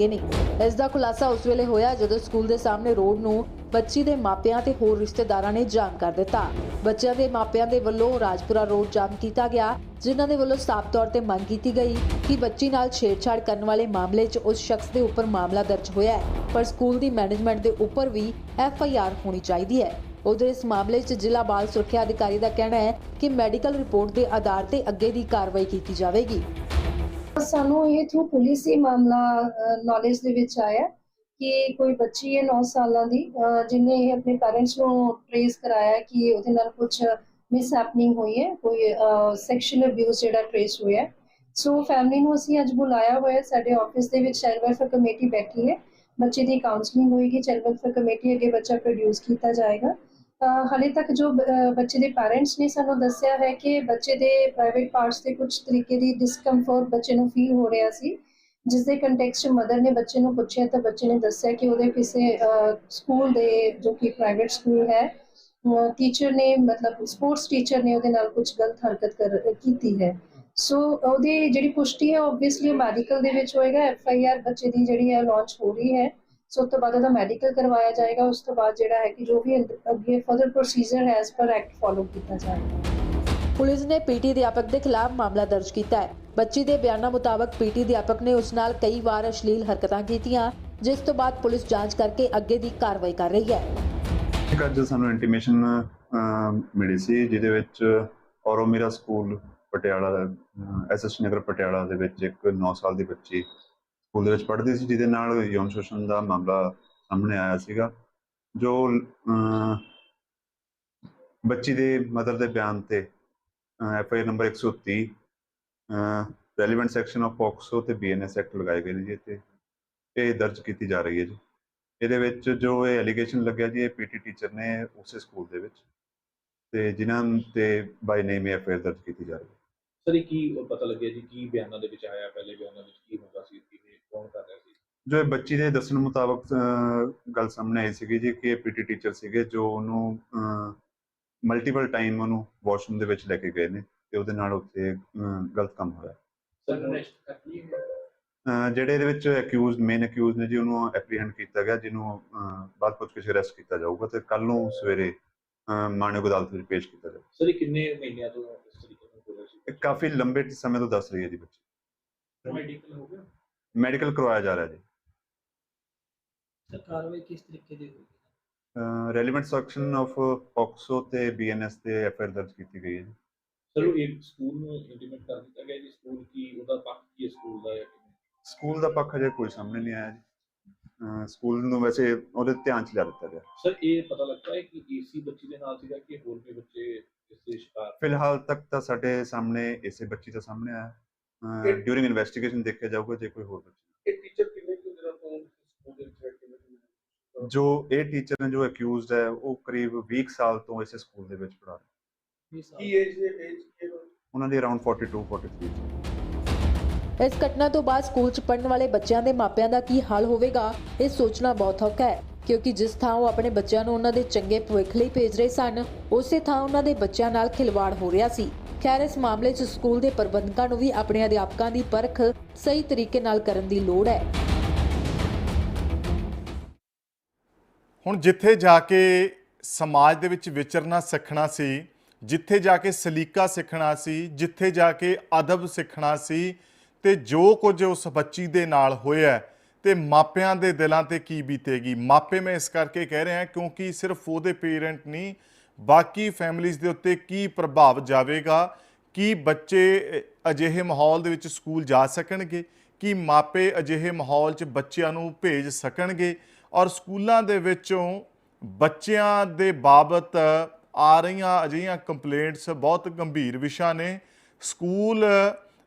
ਲੱਗੇ ਨੇ। ਇਸ ਦਾ ਖੁਲਾਸਾ ਉਸ ਵੇਲੇ ਹੋਇਆ ਜਦੋਂ ਸਕੂਲ ਦੇ ਸਾਹਮਣੇ ਰੋਡ ਨੂੰ ਬੱਚੀ ਦੇ ਮਾਪਿਆਂ ਤੇ ਹੋਰ ਰਿਸ਼ਤੇਦਾਰਾਂ ਨੇ ਜਾਮ ਕਰ ਦਿੱਤਾ। ਬੱਚਿਆਂ ਦੇ ਮਾਪਿਆਂ ਦੇ ਵੱਲੋਂ ਰਾਜਪੁਰਾ ਰੋਡ ਜਾਮ ਕੀਤਾ ਗਿਆ, ਜਿਨ੍ਹਾਂ ਦੇ ਵੱਲੋਂ ਸਾਫ਼ ਤੌਰ ਤੇ ਮੰਗ ਕੀਤੀ ਗਈ ਕਿ ਬੱਚੀ ਨਾਲ ਛੇੜਛਾੜ ਕਰਨ ਵਾਲੇ ਮਾਮਲੇ 'ਚ ਉਸ ਸ਼ਖਸ ਦੇ ਉੱਪਰ ਮਾਮਲਾ ਦਰਜ ਹੋਇਆ ਹੈ, ਪਰ ਸਕੂਲ ਦੀ ਮੈਨੇਜਮੈਂਟ ਦੇ ਉੱਪਰ ਵੀ ਐਫ ਆਈ ਆਰ ਹੋਣੀ ਚਾਹੀਦੀ ਹੈ। ਉਧਰ ਇਸ ਮਾਮਲੇ 'ਚ ਜ਼ਿਲ੍ਹਾ ਬਾਲ ਸੁਰੱਖਿਆ ਅਧਿਕਾਰੀ ਦਾ ਕਹਿਣਾ ਹੈ ਕਿ ਮੈਡੀਕਲ ਰਿਪੋਰਟ ਦੇ ਆਧਾਰ ਤੇ ਅੱਗੇ ਦੀ ਕਾਰਵਾਈ ਕੀਤੀ ਜਾਵੇਗੀ। ਸਾਨੂੰ ਇਹ ਥਰੂ ਪੁਲਿਸ ਹੀ ਮਾਮਲਾ ਨੌਲੇਜ ਦੇ ਵਿੱਚ ਆਇਆ ਕਿ ਕੋਈ ਬੱਚੀ ਹੈ 9 ਸਾਲਾਂ ਦੀ ਅਹ, ਜਿਹਨੇ ਇਹ ਆਪਣੇ ਪੈਰੈਂਟਸ ਨੂੰ ਟ੍ਰੇਸ ਕਰਾਇਆ ਕਿ ਉਹਦੇ ਨਾਲ ਕੁਝ ਮਿਸ ਹੈਪਨਿੰਗ ਹੋਈ ਹੈ ਕੋਈ ਸੈਕਸ਼ੂਅਲ ਅਬਿਊਜ਼ ਜਿਹੜਾ ਟ੍ਰੇਸ ਹੋਇਆ। ਸੋ ਫੈਮਿਲੀ ਨੂੰ ਅਸੀਂ ਅੱਜ ਬੁਲਾਇਆ ਹੋਇਆ ਸਾਡੇ ਆਫਿਸ ਦੇ ਵਿੱਚ ਚਾਈਲਡ ਵੈਲਫੇਅਰ ਕਮੇਟੀ ਬੈਠੀ ਹੈ। ਬੱਚੇ ਦੀ ਕਾਉਂਸਲਿੰਗ ਹੋਏਗੀ ਚਾਈਲਡ ਵੈਲਫੇਅਰ ਕਮੇਟੀ ਅੱਗੇ ਬੱਚਾ ਪ੍ਰੋਡਿਊਸ ਕੀਤਾ ਜਾਏਗਾ। ਹਾਲੇ ਤੱਕ ਜੋ ਬੱਚੇ ਦੇ ਪੈਰੈਂਟਸ ਨੇ ਸਾਨੂੰ ਦੱਸਿਆ ਹੈ ਕਿ ਬੱਚੇ ਦੇ ਪ੍ਰਾਈਵੇਟ ਪਾਰਟਸ ਤੇ ਕੁਝ ਤਰੀਕੇ ਦੀ ਡਿਸਕੰਫਰਟ ਬੱਚੇ ਨੂੰ ਫੀਲ ਹੋ ਰਿਹਾ ਸੀ, ਜਿਸ ਦੇ ਕੰਟੈਕਸਟ ਮਦਰ ਨੇ ਬੱਚੇ ਨੂੰ ਪੁੱਛਿਆ ਤਾਂ ਬੱਚੇ ਨੇ ਦੱਸਿਆ ਕਿ ਉਹਦੇ ਕਿਸੇ ਸਕੂਲ ਦੇ ਜੋ ਕਿ ਪ੍ਰਾਈਵੇਟ ਸਕੂਲ ਹੈ ਟੀਚਰ ਨੇ ਮਤਲਬ ਸਪੋਰਟਸ ਟੀਚਰ ਨੇ ਉਹਦੇ ਨਾਲ ਕੁਝ ਗਲਤ ਹਰਕਤ ਕਰ, ਕੀਤੀ ਹੈ। ਸੋ ਉਹਦੀ ਜਿਹੜੀ ਪੁਸ਼ਟੀ ਹੈ ਆਬਵੀਅਸਲੀ ਮੈਡੀਕਲ ਦੇ ਵਿੱਚ ਹੋਏਗਾ ਐਫ ਆਈ ਆਰ ਬੱਚੇ ਦੀ ਜਿਹੜੀ ਹੈ ਲਾਂਚ ਹੋ ਰਹੀ ਹੈ। ਸੋ ਉਸ ਤੋਂ ਬਾਅਦ ਉਹਦਾ ਮੈਡੀਕਲ ਕਰਵਾਇਆ ਜਾਏਗਾ। ਉਸ ਤੋਂ ਬਾਅਦ ਜਿਹੜਾ ਹੈ ਕਿ ਜੋ ਵੀ ਅੱਗੇ ਫਰਦਰ ਪ੍ਰੋਸੀਜਰ ਹੈ ਐਸ ਪਰ ਐਕਟ ਫਾਲੋ ਕੀਤਾ ਜਾਏਗਾ। ਪੁਲਿਸ ਨੇ ਪੀਟੀ ਅਧਿਆਪਕ ਦੇ ਖਿਲਾਫ ਮਾਮਲਾ ਦਰਜ ਕੀਤਾ ਹੈ। ਬੱਚੀ ਦੇ ਬਿਆਨਾਂ ਮੁਤਾਬਕ ਪੀਟੀ ਅਧਿਆਪਕ ਨੇ ਉਸ ਨਾਲ ਕਈ ਵਾਰ ਅਸ਼ਲੀਲ ਹਰਕਤਾਂ ਕੀਤੀਆਂ ਜਿਸ ਤੋਂ ਬਾਅਦ ਪੁਲਿਸ ਜਾਂਚ ਕਰਕੇ ਅੱਗੇ ਦੀ ਕਾਰਵਾਈ ਕਰ ਰਹੀ ਹੈ। ਇੱਕ ਅੱਜ ਸਾਨੂੰ ਇੰਟੀਮੇਸ਼ਨ ਮਿਲੀ ਸੀ ਜਿਹਦੇ ਵਿੱਚ ਔਰੋਮੀਰਾ ਸਕੂਲ ਪਟਿਆਲਾ ਐਸਐਸ ਨਗਰ ਪਟਿਆਲਾ ਦੇ ਵਿੱਚ ਇੱਕ 9 ਸਾਲ ਦੀ ਬੱਚੀ ਸਕੂਲ ਦੇ ਵਿੱਚ ਪੜ੍ਹਦੀ ਸੀ, ਜਿਹਦੇ ਨਾਲ ਯੌਨ ਸ਼ੋਸ਼ਣ ਦਾ ਮਾਮਲਾ ਸਾਹਮਣੇ ਆਇਆ ਸੀਗਾ, ਜੋ ਬੱਚੀ ਦੇ ਮਦਰ ਦੇ ਬਿਆਨ ਤੇ F I number 130 relevant section of POCSO ਤੇ ਬੀਐਨਐਸ ਐਕਟ ਲਗਾਏ ਗਏ ਨੇ ਜੀ ਤੇ ਇਹ ਦਰਜ ਕੀਤੀ ਜਾ ਰਹੀ ਹੈ ਜੀ। ਇਹਦੇ ਵਿੱਚ ਜੋ ਇਹ ਐਲੀਗੇਸ਼ਨ ਲੱਗਿਆ ਜੀ, ਇਹ ਪੀਟੀ ਟੀਚਰ ਨੇ ਉਸੇ ਸਕੂਲ ਦੇ ਵਿੱਚ, ਤੇ ਜਿਨ੍ਹਾਂ ਤੇ ਬਾਈ ਨੇਮ ਐਫ ਆਈ ਦਰਜ ਕੀਤੀ ਜਾ ਰਹੀ ਹੈ। ਸਰ, ਇਹ ਕੀ ਪਤਾ ਲੱਗਿਆ ਜੀ, ਕੀ ਬਿਆਨਾਂ ਦੇ ਵਿੱਚ ਆਇਆ, ਪਹਿਲੇ ਬਿਆਨਾਂ ਵਿੱਚ ਕੀ ਹੁੰਦਾ ਸੀ ਕੌਣ ਕਰ ਰਿਹਾ ਸੀ। ਜੋ ਬੱਚੀ ਦੇ ਦੱਸਣ ਮੁਤਾਬਕ ਅਹ, ਗੱਲ ਸਾਹਮਣੇ ਆਈ ਸੀਗੀ ਜੀ ਕਿ ਪੀਟੀ ਟੀਚਰ ਸੀਗੇ ਜੋ ਉਹਨੂੰ ਮਲਟੀਪਲ ਟਾਈਮ ਉਹਨੂੰ ਵਾਸ਼ਰੂਮ ਦੇ ਵਿੱਚ ਲੈ ਕੇ ਗਏ ਨੇ ਤੇ ਉਹਦੇ ਨਾਲ ਉੱਥੇ ਅਹ, ਗਲਤ ਕੰਮ ਹੋਇਆ। ਸਰ ਅਰੈਸਟ ਕਰ ਲਈ ਹੈ ਅਹ, ਜਿਹੜੇ ਇਹਦੇ ਵਿੱਚ ਅਕਿਊਜ਼ਡ ਮੇਨ ਅਕਿਊਜ਼ ਨੇ ਜੀ ਉਹਨੂੰ ਐਪਰੀਹੈਂਡ ਕੀਤਾ ਗਿਆ ਜਿਹਨੂੰ ਅਹ, ਬਾਅਦ ਪੁੱਛ ਕੇ ਅਰੈਸਟ ਕੀਤਾ ਜਾਊਗਾ ਤੇ ਕੱਲ ਨੂੰ ਸਵੇਰੇ ਅਹ, ਅਦਾਲਤ ਵਿੱਚ ਪੇਸ਼ ਕੀਤਾ ਜਾਊਗਾ। ਸਰ ਇਹ ਕਿੰਨੇ ਮਹੀਨਿਆਂ ਤੋਂ ਇਸ ਤਰੀਕੇ ਨਾਲ ਹੋ ਰਿਹਾ ਸੀ? ਇਹ ਕਾਫੀ ਲੰਬੇ ਸਮੇਂ ਤੋਂ ਦੱਸ ਰਹੀ ਹੈ ਜੀ ਬੱਚੀ। ਮੈਡੀਕਲ ਹੋ ਗਿਆ? ਮੈਡੀਕਲ ਕਰਵਾਇਆ ਜਾ ਰਿਹਾ ਜੀ। ਸਰ ਕਾਰਵਾਈ ਕਿਸ ਤਰੀਕੇ ਦੀ ਹੋਈ ਰੈਲੇਵੈਂਟ ਸੈਕਸ਼ਨ ਆਫ ਪੋਕਸੋ ਤੇ ਬੀਐਨਐਸ ਤੇ ਐਫਆਈਆਰ ਦਰਜ ਕੀਤੀ ਗਈ ਹੈ ਜੀ। ਸਰ ਉਹ ਇੱਕ ਸਕੂਲ ਨੂੰ ਇੰਟੀਮੇਟ ਕਰ ਦਿੱਤਾ ਗਿਆ ਜੀ? ਸਕੂਲ ਕੀ ਉਹਦਾ ਪੱਖ ਕੀ ਹੈ ਸਕੂਲ ਦਾ ਜਾਂ ਕਿਵੇਂ? ਸਕੂਲ ਦਾ ਪੱਖ ਅਜੇ ਕੋਈ ਸਾਹਮਣੇ ਨਹੀਂ ਆਇਆ ਜੀ। ਅਹ ਸਕੂਲ ਨੂੰ ਵੈਸੇ ਉਹਦੇ ਧਿਆਨ ਚ ਲਿਆ ਦਿੱਤਾ ਗਿਆ। ਸਰ ਇਹ ਪਤਾ ਲੱਗਦਾ ਹੈ ਕਿ ਏਸੀ ਬੱਚੀ ਦੇ ਨਾਲ ਸੀਗਾ ਕਿ ਹੋਰ ਵੀ ਬੱਚੇ ਇਸ ਦੇ ਸ਼ਿਕਾਰ? ਫਿਲਹਾਲ ਤੱਕ ਤਾਂ ਸਾਡੇ ਸਾਹਮਣੇ ਇਸੇ ਬੱਚੀ ਦਾ ਸਾਹਮਣੇ ਆਇਆ। ਡਿਊਰਿੰਗ ਇਨਵੈਸਟੀਗੇਸ਼ਨ ਦੇਖਿਆ ਜਾਊਗਾ ਜੇ ਕੋਈ ਹੋਰ ਬੱਚੀ। ਇਹ ਟੀਚਰ ਕਿੰਨੇ ਕੁ ਦਿਨਾਂ ਤੋਂ ਸਕੂਲ ਦੇ ਵਿੱਚ ਜੋ ਇਹ ਟੀਚਰ ਨੇ ਜੋ ਅਕਿਊਜ਼ਡ ਹੈ ਉਹ ਕਰੀਬ 20 ਸਾਲ ਤੋਂ ਇਸੇ ਸਕੂਲ ਦੇ ਵਿੱਚ ਪੜ੍ਹਾ ਰਹੇ। ਕੀ ਏਜ ਦੇ ਏਜ ਕੀ ਉਹਨਾਂ ਦੀ ਅਰਾਊਂਡ 42 43 ਸੀ ਇਸ ਘਟਨਾ ਤੋਂ ਬਾਅਦ ਸਕੂਲ 'ਚ ਪੜਨ ਵਾਲੇ ਬੱਚਿਆਂ ਦੇ ਮਾਪਿਆਂ ਦਾ ਕੀ ਹਾਲ ਹੋਵੇਗਾ ਇਹ ਸੋਚਣਾ ਬਹੁਤ ਔਖਾ ਹੈ ਕਿਉਂਕਿ ਜਿਸ ਥਾਂ ਉਹ ਆਪਣੇ ਬੱਚਿਆਂ ਨੂੰ ਉਹਨਾਂ ਦੇ ਚੰਗੇ ਭਵਿੱਖ ਲਈ ਭੇਜ ਰਹੇ ਸਨ ਉਸੇ ਥਾਂ ਉਹਨਾਂ ਦੇ ਬੱਚਿਆਂ ਨਾਲ ਖਿਲਵਾੜ ਹੋ ਰਿਹਾ ਸੀ। ਖੈਰ ਇਸ ਮਾਮਲੇ 'ਚ ਸਕੂਲ ਦੇ ਪ੍ਰਬੰਧਕਾਂ ਨੂੰ ਵੀ ਆਪਣੇ ਅਧਿਆਪਕਾਂ ਦੀ ਪਰਖ ਸਹੀ ਤਰੀਕੇ ਨਾਲ ਕਰਨ ਦੀ ਲੋੜ ਹੈ। ਹੁਣ ਜਿੱਥੇ ਜਾ ਕੇ ਸਮਾਜ ਦੇ ਵਿੱਚ ਵਿਚਰਨਾ ਸਿੱਖਣਾ ਸੀ ਜਿੱਥੇ ਜਾ ਕੇ ਸਲੀਕਾ ਸਿੱਖਣਾ ਸੀ ਜਿੱਥੇ ਜਾ ਕੇ ਅਦਬ ਸਿੱਖਣਾ ਸੀ ਤੇ ਜੋ ਕੁਝ ਉਸ ਬੱਚੀ ਦੇ ਨਾਲ ਹੋਇਆ ਹੈ, ਤੇ ਮਾਪਿਆਂ ਦੇ ਦਿਲਾਂ ਤੇ ਕੀ ਬੀਤੇਗੀ? ਮਾਪੇ ਮੈਂ ਇਸ ਕਰਕੇ ਕਹਿ ਰਿਹਾ ਕਿਉਂਕਿ ਸਿਰਫ ਉਹਦੇ ਪੇਰੈਂਟ ਨਹੀਂ ਬਾਕੀ ਫੈਮਿਲੀਆਂ ਦੇ ਉੱਤੇ ਕੀ ਪ੍ਰਭਾਵ ਜਾਵੇਗਾ? ਕੀ ਬੱਚੇ ਅਜਿਹੇ ਮਾਹੌਲ ਦੇ ਵਿੱਚ ਸਕੂਲ ਜਾ ਸਕਣਗੇ? ਕੀ ਮਾਪੇ ਅਜਿਹੇ ਮਾਹੌਲ 'ਚ ਬੱਚਿਆਂ ਨੂੰ ਭੇਜ ਸਕਣਗੇ? ਔਰ ਸਕੂਲਾਂ ਦੇ ਵਿੱਚੋਂ ਬੱਚਿਆਂ ਦੇ ਬਾਬਤ ਆ ਰਹੀਆਂ ਅਜਿਹੀਆਂ ਕੰਪਲੇਂਟਸ ਬਹੁਤ ਗੰਭੀਰ ਵਿਸ਼ਾ ਨੇ। ਸਕੂਲ,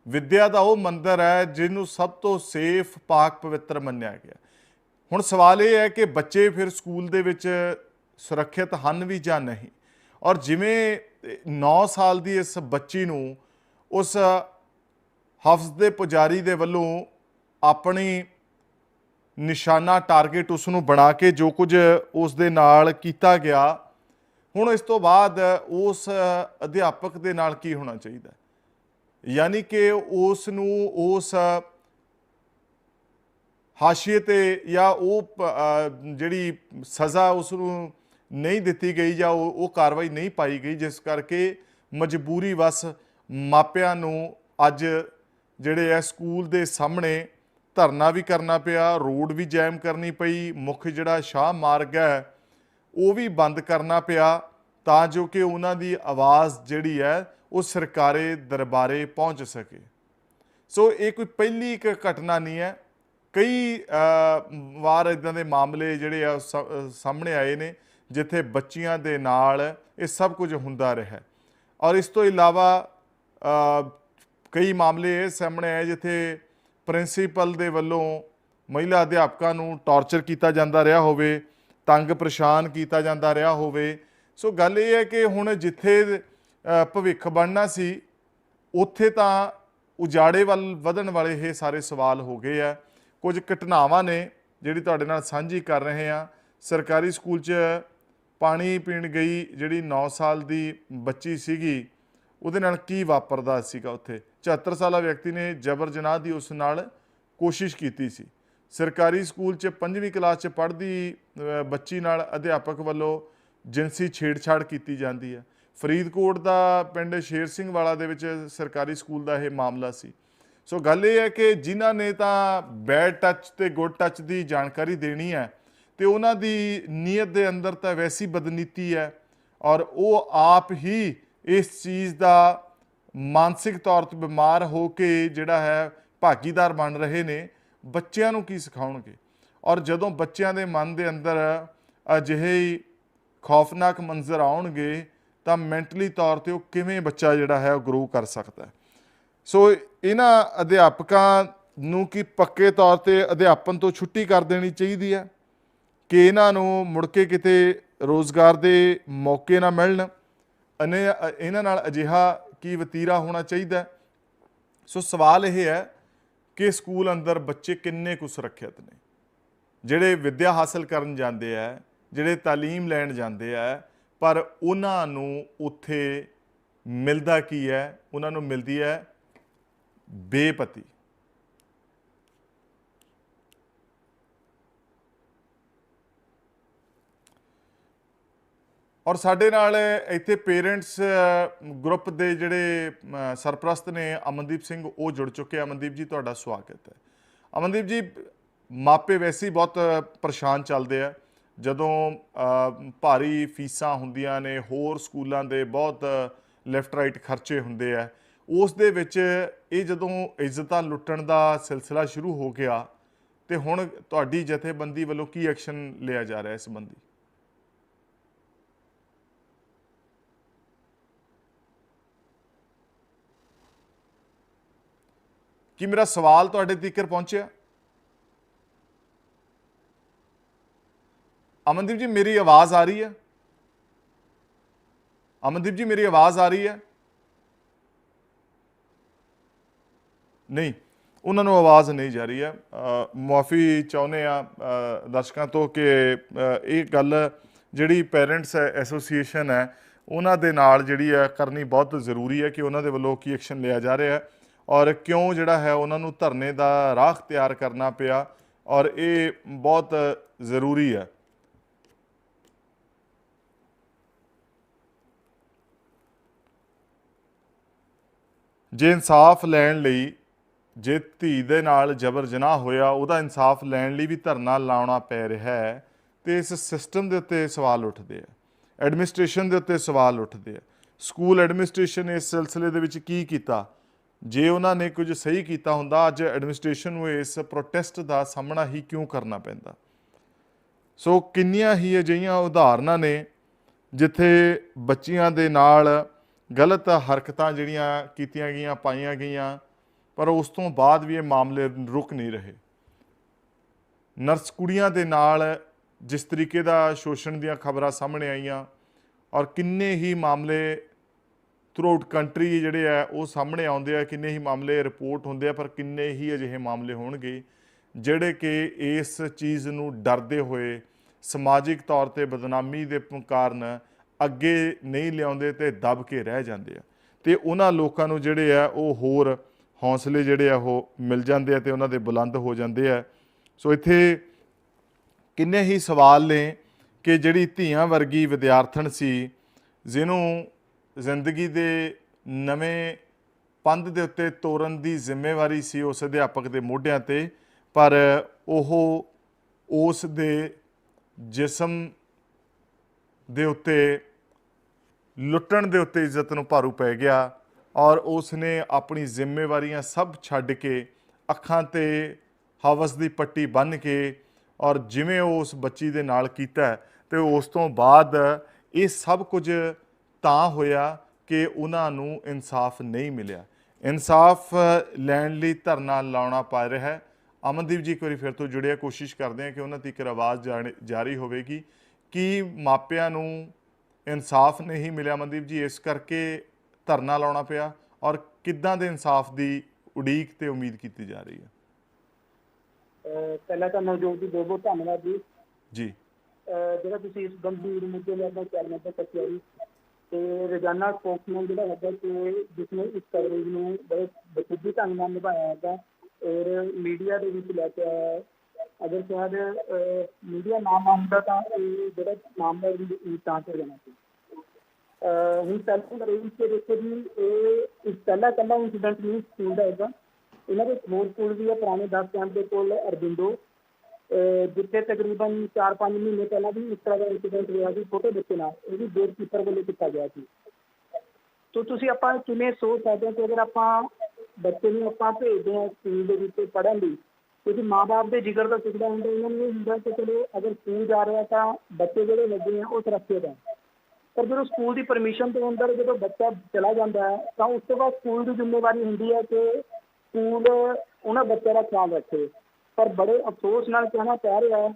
ਵਿੱਦਿਆ ਦਾ ਉਹ ਮੰਦਰ ਹੈ ਜਿਹਨੂੰ ਸਭ ਤੋਂ ਸੇਫ ਪਾਕ, ਪਵਿੱਤਰ ਮੰਨਿਆ ਗਿਆ। ਹੁਣ ਸਵਾਲ ਇਹ ਹੈ ਕਿ ਬੱਚੇ ਫਿਰ ਸਕੂਲ ਦੇ ਵਿੱਚ ਸੁਰੱਖਿਅਤ ਹਨ ਵੀ ਜਾਂ ਨਹੀਂ? ਔਰ ਜਿਵੇਂ 9 ਸਾਲ ਦੀ ਇਸ ਬੱਚੀ ਨੂੰ ਉਸ ਹਫਜ਼ ਦੇ ਪੁਜਾਰੀ ਦੇ ਵੱਲੋਂ ਆਪਣੀ ਨਿਸ਼ਾਨਾ ਟਾਰਗੇਟ ਉਸ ਨੂੰ ਬਣਾ ਕੇ ਜੋ ਕੁਝ ਉਸ ਦੇ ਨਾਲ ਕੀਤਾ ਗਿਆ, ਹੁਣ ਇਸ ਤੋਂ ਬਾਅਦ ਉਸ ਅਧਿਆਪਕ ਦੇ ਨਾਲ ਕੀ ਹੋਣਾ ਚਾਹੀਦਾ? ਯਾਨੀ ਕਿ ਉਸ ਨੂੰ ਉਸ ਹਾਸ਼ੀਏ ਤੇ ਜਾਂ ਉਹ ਜਿਹੜੀ ਸਜ਼ਾ ਉਸ ਨੂੰ ਨਹੀਂ ਦਿੱਤੀ ਗਈ ਜਾਂ ਉਹ ਕਾਰਵਾਈ ਨਹੀਂ ਪਾਈ ਗਈ, ਜਿਸ ਕਰਕੇ ਮਜਬੂਰੀ ਵਸ ਮਾਪਿਆਂ ਨੂੰ ਅੱਜ ਜਿਹੜੇ ਹੈ ਸਕੂਲ ਦੇ ਸਾਹਮਣੇ ਧਰਨਾ ਵੀ ਕਰਨਾ ਪਿਆ, ਰੋਡ ਵੀ ਜੈਮ ਕਰਨੀ ਪਈ, ਮੁੱਖ ਜਿਹੜਾ ਸ਼ਾਹ ਮਾਰਗ ਹੈ, ਉਹ ਵੀ ਬੰਦ ਕਰਨਾ ਪਿਆ, ਤਾਂ ਜੋ ਕਿ ਉਹਨਾਂ ਦੀ ਆਵਾਜ਼ ਜਿਹੜੀ ਹੈ ਉਹ ਸਰਕਾਰੇ ਦਰਬਾਰੇ ਪਹੁੰਚ ਸਕੇ। ਸੋ ਇਹ ਕੋਈ ਪਹਿਲੀ ਇੱਕ ਘਟਨਾ ਨਹੀਂ ਹੈ। ਕਈ ਵਾਰ ਇਦਾਂ ਦੇ ਮਾਮਲੇ ਜਿਹੜੇ ਆ ਉਹ ਸਾਹਮਣੇ ਆਏ ਨੇ। ਜਿੱਥੇ ਬੱਚੀਆਂ ਦੇ ਨਾਲ ਇਹ ਸਭ ਕੁਝ ਹੁੰਦਾ ਰਿਹਾ। ਔਰ ਇਸ ਤੋਂ ਇਲਾਵਾ ਕਈ ਮਾਮਲੇ ਇਹ ਸਾਹਮਣੇ ਆਏ ਜਿੱਥੇ ਪ੍ਰਿੰਸੀਪਲ ਦੇ ਵੱਲੋਂ ਮਹਿਲਾ ਅਧਿਆਪਕਾਂ ਨੂੰ ਟਾਰਚਰ ਕੀਤਾ ਜਾਂਦਾ ਰਿਹਾ ਹੋਵੇ, ਤੰਗ ਪਰੇਸ਼ਾਨ ਕੀਤਾ ਜਾਂਦਾ ਰਿਹਾ ਹੋਵੇ। ਸੋ ਗੱਲ ਇਹ ਹੈ ਕਿ ਹੁਣ ਜਿੱਥੇ ਭਵਿੱਖ ਬਣਨਾ ਸੀ, ਉੱਥੇ ਤਾਂ ਉਜਾੜੇ ਵੱਲ ਵਧਣ ਵਾਲੇ ਇਹ ਸਾਰੇ ਸਵਾਲ ਹੋ ਗਏ ਆ। ਕੁਝ ਘਟਨਾਵਾਂ ਨੇ ਜਿਹੜੀ ਤੁਹਾਡੇ ਨਾਲ ਸਾਂਝੀ ਕਰ ਰਹੇ ਆ ਸਰਕਾਰੀ ਸਕੂਲ 'ਚ ਪਾਣੀ ਪੀਣ ਗਈ ਜਿਹੜੀ 9 ਸਾਲ ਦੀ ਬੱਚੀ ਸੀਗੀ, ਉਹਦੇ ਨਾਲ ਕੀ ਵਾਪਰਦਾ ਸੀਗਾ ਉੱਥੇ? 74 ਸਾਲਾ ਵਿਅਕਤੀ ਨੇ ਜਬਰ ਜਨਾਹ ਦੀ ਉਸ ਨਾਲ ਕੋਸ਼ਿਸ਼ ਕੀਤੀ ਸੀ। ਸਰਕਾਰੀ ਸਕੂਲ 'ਚ 5ਵੀਂ ਕਲਾਸ 'ਚ ਪੜ੍ਹਦੀ ਬੱਚੀ ਨਾਲ ਅਧਿਆਪਕ ਵੱਲੋਂ ਜਿਨਸੀ ਛੇੜਛਾੜ ਕੀਤੀ ਜਾਂਦੀ ਹੈ। ਫਰੀਦਕੋਟ ਦਾ ਪਿੰਡ ਸ਼ੇਰ ਸਿੰਘ ਵਾਲਾ ਦੇ ਵਿੱਚ ਸਰਕਾਰੀ ਸਕੂਲ ਦਾ ਇਹ ਮਾਮਲਾ ਸੀ। ਸੋ ਗੱਲ ਇਹ ਹੈ ਕਿ ਜਿਨ੍ਹਾਂ ਨੇ ਤਾਂ ਬੈਡ ਟੱਚ ਤੇ ਗੁੱਡ ਟੱਚ ਦੀ ਜਾਣਕਾਰੀ ਦੇਣੀ ਹੈ ਤੇ ਉਹਨਾਂ ਦੀ ਨੀਅਤ ਦੇ ਅੰਦਰ ਤਾਂ ਵੈਸੀ ਬਦਨੀਤੀ ਹੈ ਔਰ ਉਹ ਆਪ ਹੀ ਇਸ ਚੀਜ਼ ਦਾ ਮਾਨਸਿਕ ਤੌਰ ਤੇ ਬਿਮਾਰ ਹੋ ਕੇ ਜਿਹੜਾ ਹੈ ਭਾਗੀਦਾਰ ਬਣ ਰਹੇ ਨੇ, ਬੱਚਿਆਂ ਨੂੰ ਕੀ ਸਿਖਾਉਣਗੇ? ਔਰ ਜਦੋਂ ਬੱਚਿਆਂ ਦੇ ਮਨ ਦੇ ਅੰਦਰ ਅਜਿਹੇ ਖੌਫਨਾਕ ਮੰਜ਼ਰ ਆਉਣਗੇ, ਤਾਂ ਮੈਂਟਲੀ ਤੌਰ ਤੇ ਉਹ ਕਿਵੇਂ ਬੱਚਾ ਜਿਹੜਾ ਹੈ ਉਹ ਗਰੋ ਕਰ ਸਕਦਾ ਸੋ ਇਹਨਾਂ ਅਧਿਆਪਕਾਂ ਨੂੰ ਕੀ ਪੱਕੇ ਤੌਰ ਤੇ ਅਧਿਆਪਨ ਤੋਂ ਛੁੱਟੀ ਕਰ ਦੇਣੀ ਚਾਹੀਦੀ ਹੈ? ਕਿ ਇਹਨਾਂ ਨੂੰ ਮੁੜ ਕੇ ਕਿਤੇ ਰੋਜ਼ਗਾਰ ਦੇ ਮੌਕੇ ਨਾ ਮਿਲਣ, ਅਨੇ ਇਹਨਾਂ ਨਾਲ ਅਜਿਹਾ ਕੀ ਵਤੀਰਾ ਹੋਣਾ ਚਾਹੀਦਾ ਸੋ ਸਵਾਲ ਇਹ ਹੈ ਕਿ ਸਕੂਲ ਅੰਦਰ ਬੱਚੇ ਕਿੰਨੇ ਕੁ ਸੁਰੱਖਿਅਤ ਨੇ? ਜਿਹੜੇ ਵਿੱਦਿਆ ਹਾਸਲ ਕਰਨ ਜਾਂਦੇ ਆ, ਜਿਹੜੇ ਤਾਲੀਮ ਲੈਣ ਜਾਂਦੇ ਆ, ਪਰ ਉਹਨਾਂ ਨੂੰ ਉੱਥੇ ਮਿਲਦਾ ਕੀ ਹੈ? ਉਹਨਾਂ ਨੂੰ ਮਿਲਦੀ ਹੈ ਬੇਪਤੀ। ਔਰ ਸਾਡੇ ਨਾਲ ਇੱਥੇ ਪੇਰੈਂਟਸ ਗਰੁੱਪ ਦੇ ਜਿਹੜੇ ਸਰਪ੍ਰਸਤ ਨੇ ਅਮਨਦੀਪ ਸਿੰਘ, ਉਹ ਜੁੜ ਚੁੱਕੇ ਅਮਨਦੀਪ ਜੀ, ਤੁਹਾਡਾ ਸਵਾਗਤ ਹੈ। ਅਮਨਦੀਪ ਜੀ, ਮਾਪੇ ਵੈਸੇ ਹੀ ਬਹੁਤ ਪਰੇਸ਼ਾਨ ਚੱਲਦੇ ਆ। ਜਦੋਂ ਭਾਰੀ ਫੀਸਾਂ ਹੁੰਦੀਆਂ ਨੇ, ਹੋਰ ਸਕੂਲਾਂ ਦੇ ਬਹੁਤ ਲੈਫਟ ਰਾਈਟ ਖਰਚੇ ਹੁੰਦੇ ਆ। ਉਸ ਦੇ ਵਿੱਚ ਇਹ ਜਦੋਂ ਇੱਜ਼ਤਾਂ ਲੁੱਟਣ ਦਾ ਸਿਲਸਿਲਾ ਸ਼ੁਰੂ ਹੋ ਗਿਆ, ਤੇ ਹੁਣ ਤੁਹਾਡੀ ਜਥੇਬੰਦੀ ਵੱਲੋਂ ਕੀ ਐਕਸ਼ਨ ਲਿਆ ਜਾ ਰਿਹਾ ਇਸ ਸੰਬੰਧੀ? ਕੀ ਮੇਰਾ ਸਵਾਲ ਤੁਹਾਡੇ ਤੀਕਰ ਪਹੁੰਚਿਆ? ਅਮਨਦੀਪ ਜੀ, ਮੇਰੀ ਆਵਾਜ਼ ਆ ਰਹੀ ਹੈ? ਅਮਨਦੀਪ ਜੀ, ਮੇਰੀ ਆਵਾਜ਼ ਆ ਰਹੀ ਹੈ? ਨਹੀਂ, ਉਹਨਾਂ ਨੂੰ ਆਵਾਜ਼ ਨਹੀਂ ਜਾ ਰਹੀ ਹੈ। ਮਾਫੀ ਚਾਹੁੰਦੇ ਆ ਦਰਸ਼ਕਾਂ ਤੋਂ ਕਿ ਇਹ ਗੱਲ ਜਿਹੜੀ ਪੇਰੈਂਟਸ ਐਸੋਸੀਏਸ਼ਨ ਹੈ, ਉਹਨਾਂ ਦੇ ਨਾਲ ਜਿਹੜੀ ਹੈ, ਕਰਨੀ ਬਹੁਤ ਜ਼ਰੂਰੀ ਹੈ ਕਿ ਉਹਨਾਂ ਦੇ ਵੱਲੋਂ ਕੀ ਐਕਸ਼ਨ ਲਿਆ ਜਾ ਰਿਹਾ ਹੈ। ਔਰ ਕਿਉਂ ਜਿਹੜਾ ਹੈ ਉਹਨਾਂ ਨੂੰ ਧਰਨੇ ਦਾ ਰਾਹ ਤਿਆਰ ਕਰਨਾ ਪਿਆ ਔਰ ਇਹ ਬਹੁਤ ਜ਼ਰੂਰੀ ਹੈ। ਜੇ ਇਨਸਾਫ ਲੈਣ ਲਈ ਜੇ ਧੀ ਦੇ ਨਾਲ ਜਬਰ ਜਨਾਹ ਹੋਇਆ, ਉਹਦਾ ਇਨਸਾਫ ਲੈਣ ਲਈ ਵੀ ਧਰਨਾ ਲਾਉਣਾ ਪੈ ਰਿਹਾ ਹੈ ਤੇ ਇਸ ਸਿਸਟਮ ਦੇ ਉੱਤੇ ਸਵਾਲ ਉੱਠਦੇ ਆ। ਐਡਮਿਨਿਸਟ੍ਰੇਸ਼ਨ ਦੇ ਉੱਤੇ ਸਵਾਲ ਉੱਠਦੇ ਆ। ਸਕੂਲ ਐਡਮਿਨਿਸਟ੍ਰੇਸ਼ਨ ਇਸ ਸਿਲਸਿਲੇ ਦੇ ਵਿੱਚ ਕੀ ਕੀਤਾ? ਜੇ ਉਹਨਾਂ ਨੇ ਕੁਝ ਸਹੀ ਕੀਤਾ ਹੁੰਦਾ, ਅੱਜ ਐਡਮਿਨਿਸਟ੍ਰੇਸ਼ਨ ਨੂੰ ਇਸ ਪ੍ਰੋਟੈਸਟ ਦਾ ਸਾਹਮਣਾ ਹੀ ਕਿਉਂ ਕਰਨਾ ਪੈਂਦਾ? ਸੋ ਕਿੰਨੀਆਂ ਹੀ ਅਜਿਹੀਆਂ ਉਦਾਹਰਨਾਂ ਨੇ ਜਿੱਥੇ ਬੱਚੀਆਂ ਦੇ ਨਾਲ ਗਲਤ ਹਰਕਤਾਂ ਜਿਹੜੀਆਂ ਕੀਤੀਆਂ ਗਈਆਂ, ਪਾਈਆਂ ਗਈਆਂ, ਪਰ ਉਸ ਤੋਂ ਬਾਅਦ ਵੀ ਇਹ ਮਾਮਲੇ ਰੁਕ ਨਹੀਂ ਰਹੇ। ਨਰਸ ਕੁੜੀਆਂ ਦੇ ਨਾਲ ਜਿਸ ਤਰੀਕੇ ਦਾ ਸ਼ੋਸ਼ਣ ਦੀਆਂ ਖਬਰਾਂ ਸਾਹਮਣੇ ਆਈਆਂ ਔਰ ਕਿੰਨੇ ਹੀ ਮਾਮਲੇ ਥਰੂਆਊਟ ਕੰਟਰੀ ਜਿਹੜੇ ਆ, ਉਹ ਸਾਹਮਣੇ ਆਉਂਦੇ ਆ, ਕਿੰਨੇ ਹੀ ਮਾਮਲੇ ਰਿਪੋਰਟ ਹੁੰਦੇ ਆ, ਪਰ ਕਿੰਨੇ ਹੀ ਅਜਿਹੇ ਮਾਮਲੇ ਹੋਣਗੇ, ਜਿਹੜੇ ਕਿ ਇਸ ਚੀਜ਼ ਨੂੰ ਡਰਦੇ ਹੋਏ ਸਮਾਜਿਕ ਤੌਰ ਤੇ ਬਦਨਾਮੀ ਦੇ ਕਾਰਨ ਅੱਗੇ ਨਹੀਂ ਲਿਆਉਂਦੇ ਤੇ ਦਬ ਕੇ ਰਹਿ ਜਾਂਦੇ ਆ। ਤੇ ਉਹਨਾਂ ਲੋਕਾਂ ਨੂੰ ਜਿਹੜੇ ਆ, ਉਹ ਹੋਰ ਹੌਸਲੇ ਜਿਹੜੇ ਆ, ਉਹ ਮਿਲ ਜਾਂਦੇ ਆ ਤੇ ਉਹਨਾਂ ਦੇ ਬੁਲੰਦ ਹੋ ਜਾਂਦੇ ਆ। ਸੋ ਇੱਥੇ ਕਿੰਨੇ ਹੀ ਸਵਾਲ ਨੇ ਕਿ ਜਿਹੜੀ ਧੀਆਂ ਵਰਗੀ ਵਿਦਿਆਰਥਣ ਸੀ, ਜਿਹਨੂੰ ਜ਼ਿੰਦਗੀ ਦੇ ਨਵੇਂ ਪੰਧ ਦੇ ਉੱਤੇ ਤੋਰਨ ਦੀ ਜ਼ਿੰਮੇਵਾਰੀ ਸੀ ਉਸ ਅਧਿਆਪਕ ਦੇ ਮੋਢਿਆਂ ਤੇ ਪਰ ਉਹ ਉਸ ਦੇ ਜਿਸਮ ਦੇ ਉੱਤੇ ਲੁੱਟਣ ਦੇ ਉੱਤੇ ਇੱਜ਼ਤ ਨੂੰ ਭਾਰੂ ਪੈ ਗਿਆ ਔਰ ਉਸ ਨੇ ਆਪਣੀ ਜ਼ਿੰਮੇਵਾਰੀਆਂ ਸਭ ਛੱਡ ਕੇ ਅੱਖਾਂ ਤੇ ਹਵਸ ਦੀ ਪੱਟੀ ਬੰਨ੍ਹ ਕੇ ਔਰ ਜਿਵੇਂ ਉਹ ਉਸ ਬੱਚੀ ਦੇ ਨਾਲ ਕੀਤਾ ਹੈ, ਤੇ ਉਸ ਤੋਂ ਬਾਅਦ ਇਹ ਸਭ ਕੁਝ ਤਾਂ ਹੋਇਆ ਕਿ ਉਹਨਾਂ ਨੂੰ ਇਨਸਾਫ ਨਹੀਂ ਮਿਲਿਆ। ਇਨਸਾਫ ਲੈਣ ਲਈ ਧਰਨਾ ਲਾਉਣਾ ਪਾ ਰਿਹਾ ਹੈ। ਅਮਨਦੀਪ ਜੀ ਇੱਕ ਵਾਰੀ ਫਿਰ ਤੋਂ ਜੁੜਿਆ ਕੋਸ਼ਿਸ਼ ਕਰਦੇ ਹਾਂ ਕਿ ਉਹਨਾਂ ਤੱਕ ਆਵਾਜ਼ ਜਾਰੀ ਹੋਵੇਗੀ ਕਿ ਮਾਪਿਆਂ ਨੂੰ ਇਨਸਾਫ ਨਹੀਂ ਮਿਲਿਆ ਮਨਦੀਪ ਜੀ ਇਸ ਕਰਕੇ ਧਰਨਾ ਲਾਉਣਾ ਪਿਆ ਔਰ ਕਿੱਦਾਂ ਦੇ ਇਨਸਾਫ ਦੀ ਉਡੀਕ ਤੇ ਉਮੀਦ ਕੀਤੀ ਜਾ ਰਹੀ ਹੈ? ਪਹਿਲਾਂ ਤਾਂ ਨਵਜੋਤ ਜੀ ਬਹੁਤ ਬਹੁਤ ਧੰਨਵਾਦ ਜੀ। ਜੀ। ਜਿਹੜਾ ਤੁਸੀਂ ਇਸ ਗੰਭੀਰ ਮੁੱਦੇ ਨੂੰ ਆਪਣਾ ਚੈਨਲ ਤੇ ਚੱਕਿਆ ਜੀ ਤੇ ਰੋਜ਼ਾਨਾ ਸਪੋਕਸਮੈਨ ਜਿਹੜਾ ਹੈਗਾ ਕਿ ਜਿਸਨੇ ਇਸ ਕਵਰੇਜ ਨੂੰ ਬਹੁਤ ਬਖੂਬੀ ਢੰਗ ਨਾਲ ਨਿਭਾਇਆ ਹੈਗਾ ਔਰ ਮੀਡੀਆ ਦੇ ਵਿੱਚ ਲੈ ਕੇ ਆਇਆ ਹੈ। ਅਗਰ ਸ਼ਾਇਦ ਮੀਡੀਆ ਨਾ ਹੁੰਦਾ ਤਾਂ ਇਹ ਜਿਹੜਾ ਮਾਮਲਾ ਵੀ ਤਾਂ ਹੋ ਜਾਣਾ ਸੀ। ਹੁਣ ਪਹਿਲਾਂ ਦਾ ਤੇ ਦੇਖੋ ਜੀ, ਇਹ ਇਸ ਪਹਿਲਾ ਪਹਿਲਾ ਇੰਸੀਡੈਂਟ ਨਹੀਂ ਸਕੂਲ ਦਾ ਹੈਗਾ। ਇਹਨਾਂ ਦੇ ਹੋਰ ਸਕੂਲ ਵੀ ਹੈ ਪੁਰਾਣੇ 10 ਕੈਂਪ ਦੇ ਕੋਲ ਅਰਬਿੰਦੋ ਜਿੱਥੇ ਤਕਰੀਬਨ 4-5 ਮਹੀਨੇ ਪਹਿਲਾਂ ਵੀ ਇਸ ਤਰ੍ਹਾਂ ਦਾ ਇੰਸੀਡੈਂਟ ਹੋਇਆ ਸੀ, ਛੋਟੇ ਬੱਚੇ ਨਾਲ, ਇਹ ਵੀ ਗੇਟ ਕੀਪਰ ਵੱਲੋਂ ਕੀਤਾ ਗਿਆ ਸੀ। ਤੋ ਤੁਸੀਂ ਆਪਾਂ ਕਿਵੇਂ ਸੋਚ ਸਕਦੇ ਹੋ ਕਿ ਅਗਰ ਆਪਾਂ ਬੱਚੇ ਨੂੰ ਆਪਾਂ ਭੇਜਦੇ ਹਾਂ ਸਕੂਲ ਦੇ ਵਿੱਚ ਪੜ੍ਹਨ ਲਈ, ਕਿਉਂਕਿ ਮਾਪੇ ਦੇ ਜਿਗਰ ਦਾ ਟੁਕੜਾ ਹੁੰਦਾ, ਉਹਨਾਂ ਨੂੰ ਹੁੰਦਾ ਕਿ ਚਲੋ ਅਗਰ ਸਕੂਲ ਜਾ ਰਿਹਾ ਤਾਂ ਬੱਚੇ ਜਿਹੜੇ ਲੱਗੇ ਆ ਉਹ ਸੁਰੱਖਿਅਤ ਹੈ ਪਰ ਜਦੋਂ ਸਕੂਲ ਦੀ ਪਰਮਿਸ਼ਨ ਤੋਂ ਅੰਦਰ ਜਦੋਂ ਬੱਚਾ ਚਲਾ ਜਾਂਦਾ ਹੈ, ਤਾਂ ਉਸ ਤੋਂ ਬਾਅਦ ਸਕੂਲ ਦੀ ਜ਼ਿੰਮੇਵਾਰੀ ਹੁੰਦੀ ਹੈ ਕਿ ਸਕੂਲ ਉਹਨਾਂ ਬੱਚਿਆਂ ਦਾ ਖਿਆਲ ਰੱਖੇ। ਪਰ ਬੜੇ ਅਫਸੋਸ ਨਾਲ ਕਹਿਣਾ ਪੈ ਰਿਹਾ ਹੈ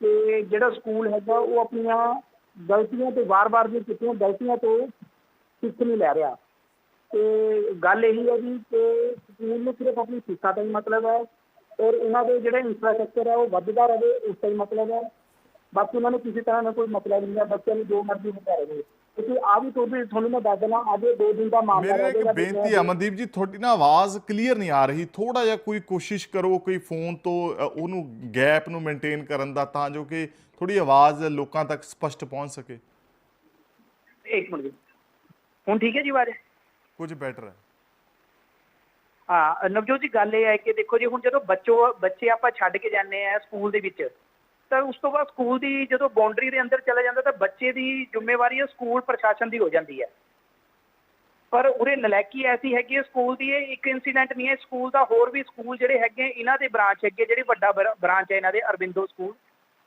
ਕਿ ਜਿਹੜਾ ਸਕੂਲ ਹੈਗਾ ਉਹ ਆਪਣੀਆਂ ਗਲਤੀਆਂ ਤੇ ਵਾਰ-ਵਾਰ ਦੀਆਂ ਕੀਤੀਆਂ ਗਲਤੀਆਂ ਤੋਂ ਸਿੱਖ ਨਹੀਂ ਲੈ ਰਿਹਾ। ਤੇ ਗੱਲ ਇਹੀ ਹੈ ਜੀ ਕਿ ਸਕੂਲ ਨੂੰ ਸਿਰਫ ਆਪਣੀ ਫੀਸਾਂ ਦਾ ਹੀ ਮਤਲਬ ਹੈ ਔਰ ਉਹਨਾਂ ਦੇ ਜਿਹੜੇ ਇਨਫਰਾਸਟ੍ਰਕਚਰ ਹੈ ਉਹ ਵੱਧਦਾ ਰਹੇ, ਉਸ ਦਾ ਹੀ ਮਤਲਬ ਹੈ। ਬਾਕੀ ਉਹਨਾਂ ਨੂੰ ਕਿਸੇ ਤਰ੍ਹਾਂ ਦਾ ਕੋਈ ਮਤਲਬ ਨਹੀਂ ਹੈ, ਬੱਚਿਆਂ ਨੂੰ ਜੋ ਮਰਜ਼ੀ ਹੁੰਦਾ ਰਹੇ ਕਿਉਂਕਿ ਆ ਵੀ ਤੋਂ ਵੀ ਤੁਹਾਨੂੰ ਮੈਂ ਦੱਸ ਦੇਣਾ ਅੱਜ ਦੋ ਦਿਨ ਦਾ ਮਾਮਲਾ ਮੇਰੇ ਇੱਕ ਬੇਨਤੀ ਹੈ ਅਮਨਦੀਪ ਜੀ ਤੁਹਾਡੀ ਨਾ ਆਵਾਜ਼ ਕਲੀਅਰ ਨਹੀਂ ਆ ਰਹੀ। ਥੋੜਾ ਜਿਹਾ ਕੋਈ ਕੋਸ਼ਿਸ਼ ਕਰੋ ਕੋਈ ਫੋਨ ਤੋਂ ਉਹਨੂੰ ਗੈਪ ਨੂੰ ਮੇਨਟੇਨ ਕਰਨ ਦਾ ਤਾਂ ਜੋ ਕਿ ਥੋੜੀ ਆਵਾਜ਼ ਲੋਕਾਂ ਤੱਕ ਸਪਸ਼ਟ ਪਹੁੰਚ ਸਕੇ। ਇੱਕ ਮਿੰਟ ਜੀ। ਹੁਣ ਠੀਕ ਹੈ ਜੀ ਆਵਾਜ਼? ਕੁਝ ਬੈਟਰ ਹੈ। ਹਾਂ ਨਵਜੋਤ ਜੀ ਗੱਲ ਇਹ ਹੈ ਕਿ ਦੇਖੋ ਜੀ ਹੁਣ ਜਦੋਂ ਬੱਚੋ ਬੱਚੇ ਆਪਾਂ ਛੱਡ ਕੇ ਜਾਂਦੇ ਆ ਸਕੂਲ ਦੇ ਵਿੱਚ ਤਾਂ ਉਸ ਤੋਂ ਬਾਅਦ ਸਕੂਲ ਦੀ ਜਦੋਂ ਬਾਉਂਡਰੀ ਦੇ ਅੰਦਰ ਚਲਾ ਜਾਂਦਾ ਤਾਂ ਬੱਚੇ ਦੀ ਜ਼ਿੰਮੇਵਾਰੀ ਹੈ ਸਕੂਲ ਪ੍ਰਸ਼ਾਸਨ ਦੀ ਹੋ ਜਾਂਦੀ ਹੈ। ਪਰ ਉਰੇ ਨਲਾਇਕੀ ਐਸੀ ਹੈਗੀ ਹੈ ਸਕੂਲ ਦੀ, ਇਹ ਇੱਕ ਇਨਸੀਡੈਂਟ ਨਹੀਂ ਹੈ। ਸਕੂਲ ਦਾ ਹੋਰ ਵੀ ਸਕੂਲ ਜਿਹੜੇ ਹੈਗੇ ਇਹਨਾਂ ਦੇ ਬ੍ਰਾਂਚ ਹੈਗੇ ਜਿਹੜੇ ਵੱਡਾ ਬ੍ਰਾਂਚ ਹੈ ਇਹਨਾਂ ਦੇ, ਅਰਬਿੰਦੋ ਸਕੂਲ।